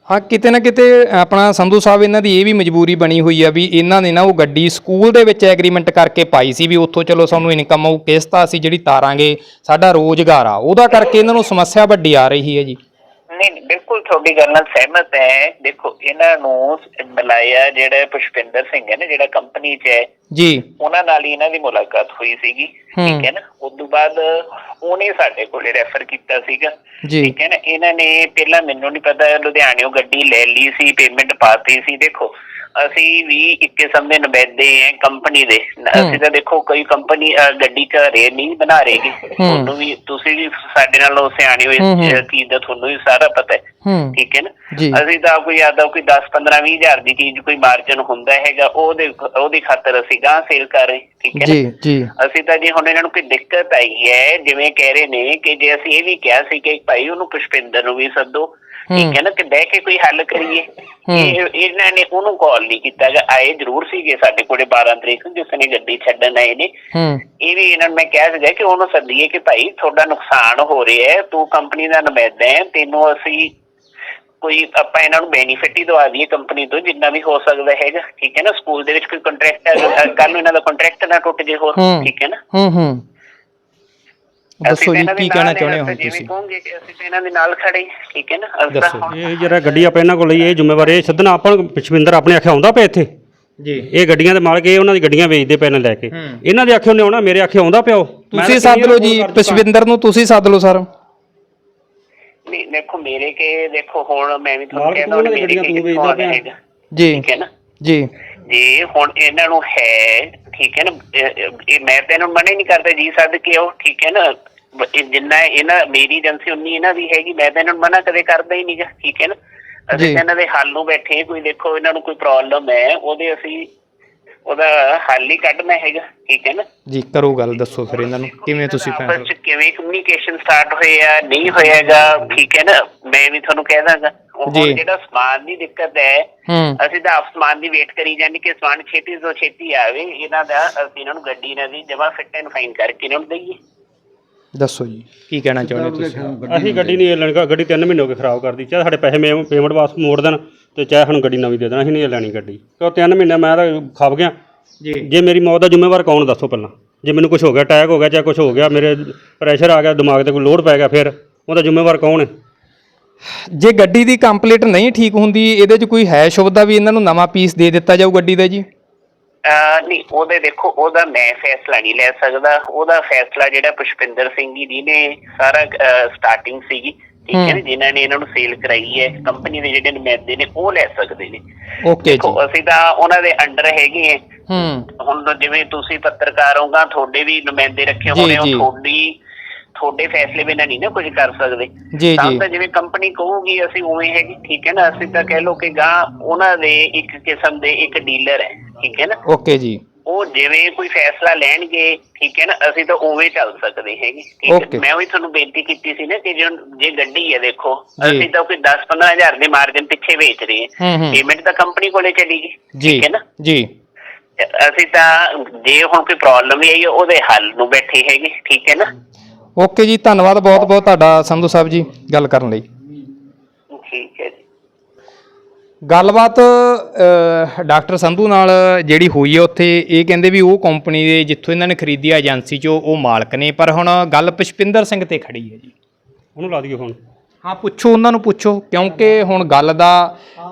ਹਾਂ, ਕਿਤੇ ਨਾ ਕਿਤੇ ਆਪਣਾ ਸੰਧੂ ਸਾਹਿਬ ਇਹਨਾਂ ਦੀ ਇਹ ਵੀ ਮਜਬੂਰੀ ਬਣੀ ਹੋਈ ਆ ਵੀ ਇਹਨਾਂ ਨੇ ਨਾ ਉਹ ਗੱਡੀ ਸਕੂਲ ਦੇ ਵਿੱਚ ਐਗਰੀਮੈਂਟ ਕਰਕੇ ਪਾਈ ਸੀ ਵੀ ਉੱਥੋਂ ਚਲੋ ਸਾਨੂੰ ਇਨਕਮ ਉਹ ਕਿਸ਼ਤ ਆ ਅਸੀਂ ਜਿਹੜੀ ਤਾਰਾਂਗੇ, ਸਾਡਾ ਰੋਜ਼ਗਾਰ ਆ। ਉਹਦਾ ਕਰਕੇ ਇਹਨਾਂ ਨੂੰ ਸਮੱਸਿਆ ਵੱਡੀ ਆ ਰਹੀ ਹੈ ਜੀ। ਬਿਲਕੁਲ ਤੁਹਾਡੀ ਗੱਲ ਨਾਲ ਸਹਿਮਤ ਹੈ। ਦੇਖੋ ਇਹਨਾਂ ਨੂੰ ਮਿਲਾਇਆ ਜਿਹੜਾ ਪੁਸ਼ਪਿੰਦਰ ਸਿੰਘ ਹੈ ਨਾ ਜਿਹੜਾ ਕੰਪਨੀ 'ਚ ਹੈ ਜੀ। ਉਹਨਾਂ ਨਾਲ ਹੀ ਇਹਨਾਂ ਦੀ ਮੁਲਾਕਾਤ ਹੋਈ ਸੀਗੀ। ਠੀਕ ਹੈ ਨਾ? ਉਸ ਤੋਂ ਬਾਅਦ ਉਹਨੇ ਸਾਡੇ ਕੋਲੇ ਰੈਫਰ ਕੀਤਾ ਸੀਗਾ। ਠੀਕ ਹੈ ਨਾ? ਇਹਨਾਂ ਨੇ ਪਹਿਲਾਂ ਮੈਨੂੰ ਨਹੀਂ ਪਤਾ ਲੁਧਿਆਣਿਓਂ ਗੱਡੀ ਲੈ ਲਈ ਸੀ ਪੇਮੈਂਟ ਪਾਤੀ ਸੀ। ਦੇਖੋ ਅਸੀਂ ਵੀ ਇੱਕ ਕਿਸਮ ਦੇ ਨੁਮਾਇੰਦੇ ਹੈ ਕੰਪਨੀ ਦੇ। ਅਸੀਂ ਤਾਂ ਦੇਖੋ ਕੋਈ ਕੰਪਨੀ ਗੱਡੀ ਘਰੇ ਨਹੀਂ ਬਣਾ ਰਹੇਗੀ ਤੁਹਾਨੂੰ ਵੀ ਤੁਸੀਂ ਵੀ ਸਾਡੇ ਨਾਲੋਂ ਸਿਆਣੇ ਹੋ ਇਸ ਚੀਜ਼ ਦਾ ਤੁਹਾਨੂੰ ਵੀ ਸਾਰਾ ਪਤਾ ਹੈ। ਠੀਕ ਹੈ ਨਾ। ਅਸੀਂ ਤਾਂ ਕੋਈ ਆਦਾ ਕੋਈ 10 15 20 ਹਜ਼ਾਰ ਦੀ ਚੀਜ਼ ਕੋਈ ਮਾਰਜਨ ਹੁੰਦਾ ਹੈਗਾ ਉਹਦੇ ਉਹਦੀ ਖਾਤਰ ਅਸੀਂ ਗਾਂ ਸੇਲ ਕਰ ਰਹੇ ਠੀਕ ਹੈ ਜੀ ਜੀ। ਅਸੀਂ ਤਾਂ ਜੀ ਹੁਣ ਇਹਨਾਂ ਨੂੰ ਕੋਈ ਦਿੱਕਤ ਆਈ ਹੈ ਜਿਵੇਂ ਕਹਿ ਰਹੇ ਨੇ ਕਿ ਜੇ ਅਸੀਂ ਇਹ ਵੀ ਕਿਹਾ ਸੀ ਕਿ ਭਾਈ ਉਹਨੂੰ ਪੁਸ਼ਪਿੰਦਰ ਨੂੰ ਵੀ ਸੱਦੋ ਠੀਕ ਹੈ ਨਾ ਕਿ ਬਹਿ ਕੇ ਕੋਈ ਹੱਲ ਕਰੀਏ। ਇਹ ਇਹਨਾਂ ਨੇ ਉਹਨੂੰ ਕਾਲ ਨਹੀਂ ਕੀਤਾ ਗਾ ਆਏ ਜ਼ਰੂਰ ਸੀਗੇ ਸਾਡੇ ਕੋਲੇ 12 ਤਰੀਕ ਨੂੰ ਜਿਸ ਨੇ ਗੱਡੀ ਛੱਡਣ ਆਏ ਨੇ। ਇਹ ਵੀ ਇਹਨਾਂ ਨੂੰ ਮੈਂ ਕਹਿ ਸੀਗਾ ਕਿ ਉਹਨੂੰ ਸੱਦੀਏ ਕਿ ਭਾਈ ਤੁਹਾਡਾ ਨੁਕਸਾਨ ਹੋ ਰਿਹਾ ਹੈ ਤੂੰ ਕੰਪਨੀ ਦਾ ਨੁਮਾਇੰਦਾ ਹੈ ਤੈਨੂੰ ਅਸੀਂ ਕੋਈ ਆਪਾਂ ਇਹਨਾਂ ਨੂੰ ਬੈਨੀਫਿਟ ਹੀ ਦਵਾ ਦਈਏ ਕੰਪਨੀ ਤੋਂ ਜਿੰਨਾ ਵੀ ਹੋ ਸਕਦਾ ਹੈਗਾ। ਠੀਕ ਹੈ ਨਾ? ਸਕੂਲ ਦੇ ਵਿੱਚ ਕੋਈ ਕੰਟਰੈਕਟ ਹੈ ਕੱਲ ਨੂੰ ਇਹਨਾਂ ਦਾ ਕੰਟਰੈਕਟ ਨਾ ਟੁੱਟ ਜੇ ਹੋਰ। ਠੀਕ ਹੈ ਨਾ? ਹੂੰ ਹੂੰ। ਦੱਸੋ ਜੀ ਕੀ ਕਹਿਣਾ ਚਾਹੁੰਦੇ ਹੋ ਤੁਸੀਂ? ਜਿਵੇਂ ਕਹੋਗੇ ਕਿ ਅਸੀਂ ਤਾਂ ਇਹਨਾਂ ਦੇ ਨਾਲ ਖੜੇ ਠੀਕ ਹੈ ਨਾ? ਦੱਸੋ। ਹੁਣ- ਇਹ ਜਿਹੜਾ ਗੱਡੀ ਆਪਾਂ ਇਹਨਾਂ ਕੋਲ ਲਈ ਇਹ ਜ਼ਿੰਮੇਵਾਰ ਇਹ ਸੱਦਣਾ ਆਪਾਂ ਪਿਛਵਿੰਦਰ ਆਪਣੇ ਆਖੇ ਆਉਂਦਾ ਪਿਆ ਇੱਥੇ? ਜੀ। ਇਹ ਗੱਡੀਆਂ ਦੇ ਮਾਲਕ ਇਹ ਉਹਨਾਂ ਦੀ ਗੱਡੀਆਂ ਵੇਚਦੇ ਪਏ ਨੇ ਲੈ ਕੇ। ਇਹਨਾਂ ਦੇ ਆਖੇ ਉਹਨੇ ਆਉਣਾ ਮੇਰੇ ਆਖੇ ਆਉਂਦਾ ਪਿਆ ਤੁਸੀਂ ਸੱਦ ਲਓ ਜੀ। ਪਸ਼ਵਿੰਦਰ ਨੂੰ ਤੁਸੀਂ ਸੱਦ ਲਓ ਸਰ। ਨਹੀਂ ਦੇਖੋ ਮੇਰੇ ਕੇ ਦੇਖੋ ਹੁਣ ਮੈਂ ਵੀ ਤੁਹਾਨੂੰ ਕਹਿੰਦਾ ਹੁਣ ਉਹਨਾਂ ਮੇਰੇ ਕੇ ਜੀ ਠੀਕ ਹੈ ਨਾ? ਜੀ। ਜੇ ਹੁਣ ਇਹਨਾਂ ਨੂੰ ਹੈ ਠੀਕ ਹੈ ਨਾ ਇਹ- ਮੈਂ ਤਾਂ ਇਹਨਾਂ ਨੂੰ ਮਨਾ ਹੀ ਨਹੀਂ ਕਰਦਾ ਜੀ ਸੱਦ ਕੇ ਉਹ ਠੀਕ ਹੈ ਨਾ ਜਿੰਨਾ ਇਹਨਾਂ ਮੇਰੀ ਏਜੰਸੀ ਉਨੀ ਇਹਨਾਂ ਦੀ ਹੈਗੀ ਮੈਂ ਤਾਂ ਇਹਨਾਂ ਨੂੰ ਮਨਾ ਕਦੇ ਕਰਦਾ ਹੀ ਨਹੀਂਗਾ ਠੀਕ ਹੈ ਨਾ। ਅਸੀਂ ਇਹਨਾਂ ਦੇ ਹੱਲ ਨੂੰ ਬੈਠੇ ਕੋਈ ਦੇਖੋ ਇਹਨਾਂ ਨੂੰ ਕੋਈ ਪ੍ਰੋਬਲਮ ਹੈ ਉਹਦੇ ਅਸੀਂ ਉਹਦਾ ਹੱਲ ਹੀ ਕੱਢਣਾ ਹੈਗਾ ਠੀਕ ਹੈ ਨਾ। ਜੀ ਕਰੋ ਗੱਲ ਦੱਸੋ ਫਿਰ ਇਹਨਾਂ ਨੂੰ ਕਿਵੇਂ ਤੁਸੀਂ ਫੈਸਲਾ? ਕਿਵੇਂ ਕਮਿਊਨੀਕੇਸ਼ਨ ਸਟਾਰਟ ਹੋਇਆ ਨਹੀਂ ਹੋਇਆਗਾ ਠੀਕ ਹੈ ਨਾ ਮੈਂ ਵੀ ਤੁਹਾਨੂੰ ਕਹਿ ਦਾਂਗਾ। ਉਹ ਜੀ। ਹੁਣ ਜਿਹੜਾ ਸਮਾਨ ਦੀ ਦਿੱਕਤ ਹੈ ਹੂੰ। ਅਸੀਂ ਤਾਂ ਆਪ ਸਮਾਨ ਦੀ ਵੇਟ ਕਰੀ ਜਾਂਦੇ ਕਿ ਸਮਾਨ ਛੇਤੀ ਤੋਂ ਛੇਤੀ ਆਵੇ ਇਹਨਾਂ ਦਾ ਅਸੀਂ ਇਹਨਾਂ ਨੂੰ ਗੱਡੀ ਇਹਨਾਂ ਦੀ ਜਮਾ ਫਿੱਟ ਐਂਡ ਫਾਈਨ ਕਰਕੇ ਇਹਨਾਂ ਨੂੰ ਦਈਏ। ਦੱਸੋ ਜੀ। ਕੀ ਕਹਿਣਾ ਚਾਹੁੰਦੇ ਹੋ ਤੁਸੀਂ? ਅਸੀਂ ਗੱਡੀ ਨਹੀਂ ਲੈਣੀ ਗੱਡੀ 3 ਮਹੀਨੇ ਹੋ ਗਏ ਖਰਾਬ ਕਰਦੀ। ਚਾਹੇ ਸਾਡੇ ਪੈਸੇ ਪੇਮੈਂਟ ਵਾਸਤੇ ਮੋੜ ਦੇਣ ਤੇ ਚਾਹੇ ਸਾਨੂੰ ਗੱਡੀ ਨਵੀਂ ਦੇ ਦੇਣ ਅਸੀਂ ਨਹੀਂ ਲੈਣੀ ਗੱਡੀ। ਕਿਉਂ 3 ਮਹੀਨੇ ਮੈਂ ਤਾਂ ਖੱਪ ਗਿਆ। ਜੀ। ਜੇ ਮੇਰੀ ਮੌਤ ਦਾ ਜ਼ਿੰਮੇਵਾਰ ਕੌਣ ਦੱਸੋ ਪਹਿਲਾਂ? ਜੇ ਮੈਨੂੰ ਕੁਝ ਹੋ ਗਿਆ ਅਟੈਕ ਹੋ ਗਿਆ ਚਾਹੇ ਕੁਝ ਹੋ ਗਿਆ ਮੇਰੇ ਪ੍ਰੈਸ਼ਰ ਆ ਗਿਆ ਦਿਮਾਗ ਤੇ ਕੋਈ ਲੋਡ ਪੈ ਗਿਆ ਫਿਰ ਉਹਦਾ ਜ਼ਿੰਮੇਵਾਰ ਕੌਣ ਹੈ? ਜੇ ਗੱਡੀ ਦੀ ਕੰਪਲੀਟ ਨਹੀਂ ਠੀਕ ਹੁੰਦੀ ਇਹਦੇ 'ਚ ਕੋਈ ਹੈ ਸ਼ੁਭਦਾ ਵੀ ਇਹਨਾਂ ਨੂੰ ਨਵਾਂ ਪੀਸ ਦੇ ਦਿੱਤਾ ਜਾਊ ਗੱਡੀ ਦਾ ਜੀ? ਅਹ ਨਹੀਂ ਉਹਦੇ ਦੇਖੋ ਉਹਦਾ ਮੈਂ ਫੈਸਲਾ ਨਹੀਂ ਲੈ ਸਕਦਾ। ਉਹਦਾ ਫੈਸਲਾ ਜਿਹੜਾ ਪੁਸ਼ਪਿੰਦਰ ਸਿੰਘ ਜੀ ਨੇ ਸਾਰਾ ਸਟਾਰਟਿੰਗ ਸੀਗੀ। ਠੀਕ ਹੈ ਨਾ ਜਿਨ੍ਹਾਂ ਨੇ ਇਹਨਾਂ ਨੂੰ ਸੇਲ ਕਰਾਈ ਹੈ ਕੰਪਨੀ ਦੇ ਜਿਹੜੇ ਨੁਮਾਇੰਦੇ ਨੇ ਉਹ ਲੈ ਸਕਦੇ ਨੇ। ਓਕੇ ਜੀ। ਦੇਖੋ ਅਸੀਂ ਤਾਂ ਉਹਨਾਂ ਦੇ ਅੰਡਰ ਹੈਗੇ ਹਾਂ। ਹੂੰ। ਹੁਣ ਜਿਵੇਂ ਤੁਸੀਂ ਪੱਤਰਕਾਰ ਹੋਗਾ ਤੁਹਾਡੇ ਵੀ ਨੁਮਾਇੰਦੇ ਰੱਖੇ ਜੀ, ਹੋਣੇ ਹੋ ਜੀ। ਤੁਹਾਡੀ ਤੁਹਾਡੇ ਫੈਸਲੇ ਬਿਨਾਂ ਨਹੀਂ ਨਾ ਕੁਝ ਕਰ ਸਕਦੇ ਜੀ, ਤਾਂ ਜੀ। ਤਾਂ ਜਿਵੇਂ ਕੰਪਨੀ ਕਹੂਗੀ ਅਸੀਂ ਉਵੇਂ ਹੈਗੀ ਠੀਕ ਹੈ ਨਾ ਅਸੀਂ ਤਾਂ ਕਹਿ ਲੋ ਕਿ ਗਾਂ ਉਹਨਾਂ ਦੇ ਇੱਕ ਕਿਸਮ ਦੇ ਇੱਕ ਡੀਲਰ ਹੈ ਠੀਕ ਹੈ ਨਾ ਓਕੇ ਜੀ ਉਹ ਜਿਵੇਂ ਕੋਈ ਫੈਸਲਾ ਲੈਣਗੇ ਠੀਕ ਹੈ ਨਾ ਅਸੀਂ ਤਾਂ ਉਵੇਂ ਚੱਲ ਸਕਦੇ ਹੈਗੇ ਠੀਕ. ਹੈ ਮੈਂ ਵੀ ਤੁਹਾਨੂੰ ਬੇਨਤੀ ਕੀਤੀ ਸੀ ਨਾ ਕਿ ਜੇ ਜੇ ਗੱਡੀ ਹੈ ਦੇਖੋ। ਅਸੀਂ ਤਾਂ ਕੋਈ 10-15 ਹਜ਼ਾਰ ਦੇ ਮਾਰਜਨ ਪਿੱਛੇ ਵੇਚ ਰਹੇ ਹੂੰ। ਪੇਮੈਂਟ ਤਾਂ ਕੰਪਨੀ ਕੋਲੇ ਚਲੀ ਗਈ ਠੀਕ ਹੈ ਨਾ ਜੀ ਅਸੀਂ ਤਾਂ ਜੇ ਹੁਣ ਕੋਈ ਪ੍ਰੋਬਲਮ ਵੀ ਆਈ ਉਹਦੇ ਹੱਲ ਨੂੰ ਬੈਠੇ ਹੈਗੇ ਠੀਕ ਹੈ ਨਾ ਓਕੇ ਜੀ ਧੰਨਵਾਦ ਬਹੁਤ ਬਹੁਤ ਤੁਹਾਡਾ ਸੰਧੂ ਸਾਹਿਬ ਜੀ ਗੱਲ ਕਰਨ ਲਈ। ਠੀਕ ਹੈ ਜੀ। ਗੱਲਬਾਤ ਡਾਕਟਰ ਸੰਧੂ ਨਾਲ ਜਿਹੜੀ ਹੋਈ ਹੈ ਉੱਥੇ ਇਹ ਕਹਿੰਦੇ ਵੀ ਉਹ ਕੰਪਨੀ ਦੇ ਜਿੱਥੋਂ ਇਹਨਾਂ ਨੇ ਖਰੀਦੀ ਆ ਏਜੰਸੀ 'ਚੋਂ ਉਹ ਮਾਲਕ ਨੇ ਪਰ ਹੁਣ ਗੱਲ ਪੁਸ਼ਪਿੰਦਰ ਸਿੰਘ ਤੇ ਖੜੀ ਹੈ ਜੀ। ਉਹਨੂੰ ਲਾ ਦਈਏ ਫੋਨ ਹਾਂ ਪੁੱਛੋ ਉਹਨਾਂ ਨੂੰ ਪੁੱਛੋ ਕਿਉਂਕਿ ਹੁਣ ਗੱਲ ਦਾ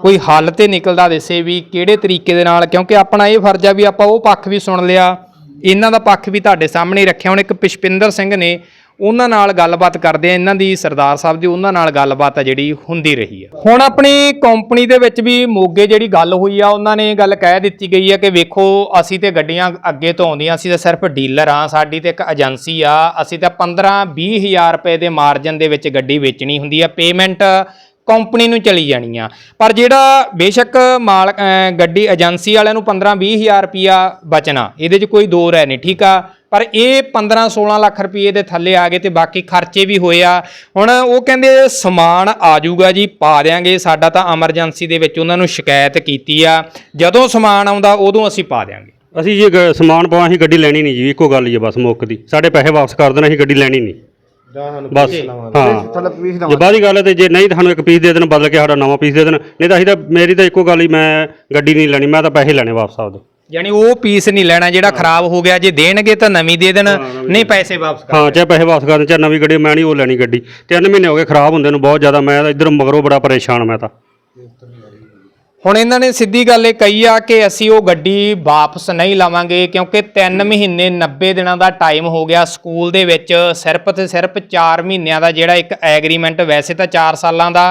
ਕੋਈ ਹੱਲ ਤੇ ਨਿਕਲਦਾ ਦਿਸੇ ਵੀ ਕਿਹੜੇ ਤਰੀਕੇ ਦੇ ਨਾਲ ਕਿਉਂਕਿ ਆਪਣਾ ਇਹ ਫਰਜ਼ ਆ ਵੀ ਆਪਾਂ ਉਹ ਪੱਖ ਵੀ ਸੁਣ ਲਿਆ ਇਹਨਾਂ ਦਾ ਪੱਖ ਵੀ ਤੁਹਾਡੇ ਸਾਹਮਣੇ ਰੱਖਿਆ। ਹੁਣ ਇੱਕ ਪੁਸ਼ਪਿੰਦਰ ਸਿੰਘ ਨੇ ਉਹਨਾਂ ਨਾਲ ਗੱਲਬਾਤ ਕਰਦੇ ਆ, ਇਹਨਾਂ ਦੀ ਸਰਦਾਰ ਸਾਹਿਬ ਦੀ ਉਹਨਾਂ ਨਾਲ ਗੱਲਬਾਤ ਆ ਜਿਹੜੀ ਹੁੰਦੀ ਰਹੀ ਆ। ਹੁਣ ਆਪਣੀ ਕੰਪਨੀ ਦੇ ਵਿੱਚ ਵੀ ਮੋਗੇ ਜਿਹੜੀ ਗੱਲ ਹੋਈ ਆ, ਉਹਨਾਂ ਨੇ ਗੱਲ ਕਹਿ ਦਿੱਤੀ ਗਈ ਆ ਕਿ ਵੇਖੋ, ਅਸੀਂ ਤੇ ਗੱਡੀਆਂ ਅੱਗੇ ਤੋਂ ਆਉਂਦੀਆਂ, ਅਸੀਂ ਤਾਂ ਸਿਰਫ ਡੀਲਰ ਆ, ਸਾਡੀ ਤੇ ਇੱਕ ਏਜੰਸੀ ਆ, ਅਸੀਂ ਤਾਂ 15 20000 ਰੁਪਏ ਦੇ ਮਾਰਜਨ ਦੇ ਵਿੱਚ ਗੱਡੀ ਵੇਚਣੀ ਹੁੰਦੀ ਆ ਪੇਮੈਂਟ ਕੰਪਨੀ ਨੂੰ ਚਲੀ ਜਾਣੀ ਆ। ਪਰ ਜਿਹੜਾ ਬੇਸ਼ੱਕ ਮਾਲ ਗੱਡੀ ਏਜੰਸੀ ਵਾਲਿਆਂ ਨੂੰ 15 ਹਜ਼ਾਰ ਰੁਪਿਆ ਬਚਣਾ, ਇਹਦੇ 'ਚ ਕੋਈ ਦੋ ਰਹਿ ਨਹੀਂ, ਠੀਕ ਆ? ਪਰ ਇਹ 15 16 ਲੱਖ ਰੁਪਏ ਦੇ ਥੱਲੇ ਆ ਗਏ ਤੇ ਬਾਕੀ ਖਰਚੇ ਵੀ ਹੋਏ ਆ। ਹੁਣ ਉਹ ਕਹਿੰਦੇ ਸਮਾਨ ਆ ਜਾਊਗਾ ਜੀ ਪਾ ਦਿਆਂਗੇ। ਸਾਡਾ ਤਾਂ ਐਮਰਜੈਂਸੀ ਦੇ ਵਿੱਚ ਉਹਨਾਂ ਨੂੰ ਸ਼ਿਕਾਇਤ ਕੀਤੀ ਆ। ਜਦੋਂ ਸਮਾਨ ਆਉਂਦਾ ਉਦੋਂ ਅਸੀਂ ਪਾ ਦਿਆਂਗੇ। ਅਸੀਂ ਜੇ ਸਮਾਨ ਪਾਉਣਾ ਅਸੀਂ ਗੱਡੀ ਲੈਣੀ ਨਹੀਂ ਜੀ ਇੱਕੋ ਗੱਲ ਹੀ ਹੈ ਬਸ ਮੁੱਕ ਦੀ। ਸਾਡੇ ਪੈਸੇ ਵਾਪਸ ਕਰ ਦੇਣਾ ਅਸੀਂ ਗੱਡੀ ਲੈਣੀ ਨਹੀਂ। ਬਸ ਹਾਂ। ਜੇ ਬਾਦੀ ਗੱਲ ਹੈ ਤੇ ਜੇ ਨਹੀਂ ਤਾਂ ਸਾਨੂੰ ਇੱਕ ਪੀਸ ਦੇ ਦੇਣ ਬਦਲ ਕੇ ਸਾਡਾ ਨਵਾਂ ਪੀਸ ਦੇ ਦੇਣ। ਨਹੀਂ ਤਾਂ ਅਸੀਂ ਤਾਂ ਮੇਰੀ ਤਾਂ ਇੱਕੋ ਗੱਲ ਹੀ ਮੈਂ ਗੱਡੀ ਨਹੀਂ ਲੈਣੀ ਮੈਂ ਤਾਂ ਪੈਸੇ ਲੈਣੇ ਵਾਪਸ ਆਪਦੇ। ਯਾਨੀ ਉਹ ਪੀਸ ਨਹੀਂ ਲੈਣਾ ਜਿਹੜਾ ਖਰਾਬ ਹੋ ਗਿਆ ਜੇ ਦੇਣਗੇ ਤਾਂ ਨਵੀਂ ਦੇ ਦੇਣ ਨਹੀਂ ਪੈਸੇ ਵਾਪਸ ਕਰ ਹਾਂ ਚਾਹੇ ਪੈਸੇ ਵਾਪਸ ਕਰ ਦੇਣ ਚਾਹੇ ਨਵੀਂ ਗੱਡੀ ਮੈਂ ਨਹੀਂ ਉਹ ਲੈਣੀ ਗੱਡੀ। ਤਿੰਨ ਮਹੀਨੇ ਹੋ ਗਏ ਖਰਾਬ ਹੁੰਦੇ ਨੂੰ ਬਹੁਤ ਜ਼ਿਆਦਾ ਮੈਂ ਤਾਂ ਇੱਧਰ ਮਗਰੋਂ ਬੜਾ ਪਰੇਸ਼ਾਨ ਮੈਂ ਤਾਂ। ਹੁਣ ਇਹਨਾਂ ਨੇ ਸਿੱਧੀ ਗੱਲ ਇਹ ਕਹੀ ਆ ਕਿ ਅਸੀਂ ਉਹ ਗੱਡੀ ਵਾਪਸ ਨਹੀਂ ਲਵਾਂਗੇ ਕਿਉਂਕਿ 3 ਮਹੀਨੇ 90 ਦਿਨਾਂ ਦਾ ਟਾਈਮ ਹੋ ਗਿਆ ਸਕੂਲ ਦੇ ਵਿੱਚ ਸਿਰਫ ਤੇ ਸਿਰਫ 4 ਮਹੀਨਿਆਂ ਦਾ ਜਿਹੜਾ ਇੱਕ ਐਗਰੀਮੈਂਟ ਵੈਸੇ ਤਾਂ 4 ਸਾਲਾਂ ਦਾ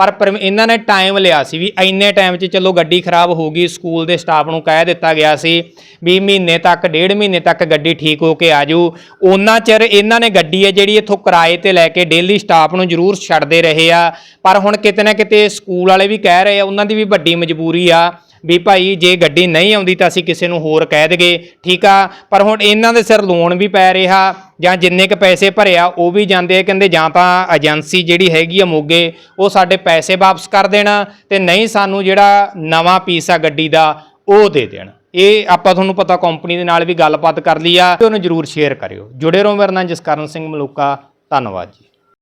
ਪਰ ਇਹਨਾਂ ਨੇ ਟਾਈਮ ਲਿਆ ਸੀ ਵੀ ਇੰਨੇ ਟਾਈਮ 'ਚ ਚਲੋ ਗੱਡੀ ਖਰਾਬ ਹੋ ਗਈ ਸਕੂਲ ਦੇ ਸਟਾਫ ਨੂੰ ਕਹਿ ਦਿੱਤਾ ਗਿਆ ਸੀ ਵੀ ਮਹੀਨੇ ਤੱਕ, ਡੇਢ ਮਹੀਨੇ ਤੱਕ ਗੱਡੀ ਠੀਕ ਹੋ ਕੇ ਆ ਜਾਊ। ਉਹਨਾਂ ਚਿਰ ਇਹਨਾਂ ਨੇ ਗੱਡੀ ਹੈ ਜਿਹੜੀ ਇੱਥੋਂ ਕਿਰਾਏ ਤੇ ਲੈ ਕੇ ਡੇਲੀ ਸਟਾਫ ਨੂੰ ਜ਼ਰੂਰ ਛੱਡਦੇ ਰਹੇ ਆ। ਪਰ ਹੁਣ ਕਿਤੇ ਨਾ ਕਿਤੇ ਸਕੂਲ ਵਾਲੇ ਵੀ ਕਹਿ ਰਹੇ ਆ, ਉਹਨਾਂ ਦੀ ਵੀ ਵੱਡੀ ਮਜਬੂਰੀ ਆ ਵੀ ਭਾਈ ਜੇ ਗੱਡੀ ਨਹੀਂ ਆਉਂਦੀ ਤਾਂ ਅਸੀਂ ਕਿਸੇ ਨੂੰ ਹੋਰ ਕਹਿ ਦਗੇ ਠੀਕ ਆ? ਪਰ ਹੁਣ ਇਹਨਾਂ ਦੇ ਸਿਰ ਲੋਨ ਵੀ ਪੈ ਰਿਹਾ ਜਾਂ ਜਿੰਨੇ ਕ ਪੈਸੇ ਭਰਿਆ ਉਹ ਵੀ ਜਾਂਦੇ ਆ। ਕਹਿੰਦੇ ਜਾਂ ਤਾਂ ਏਜੰਸੀ ਜਿਹੜੀ ਹੈਗੀ ਆ ਮੋਗੇ, ਉਹ ਸਾਡੇ ਪੈਸੇ ਵਾਪਸ ਕਰ ਦੇਣਾ ਤੇ ਨਹੀਂ ਸਾਨੂੰ ਜਿਹੜਾ ਨਵਾਂ ਪੀਸ ਆ ਗੱਡੀ ਦਾ, ਉਹ ਦੇ ਦੇਣ। ਇਹ ਆਪਾਂ ਤੁਹਾਨੂੰ ਪਤਾ ਕੰਪਨੀ ਦੇ ਨਾਲ ਵੀ ਗੱਲਬਾਤ ਕਰ ਲਈ ਆ ਉਹਨੂੰ ਜਰੂਰ ਸ਼ੇਅਰ ਕਰਿਓ। ਜੁੜੇ ਰਹੋ ਮੇਰੇ ਨਾਲ ਜਸਕਰਨ ਸਿੰਘ ਮਲੂਕਾ। ਧੰਨਵਾਦ ਜੀ।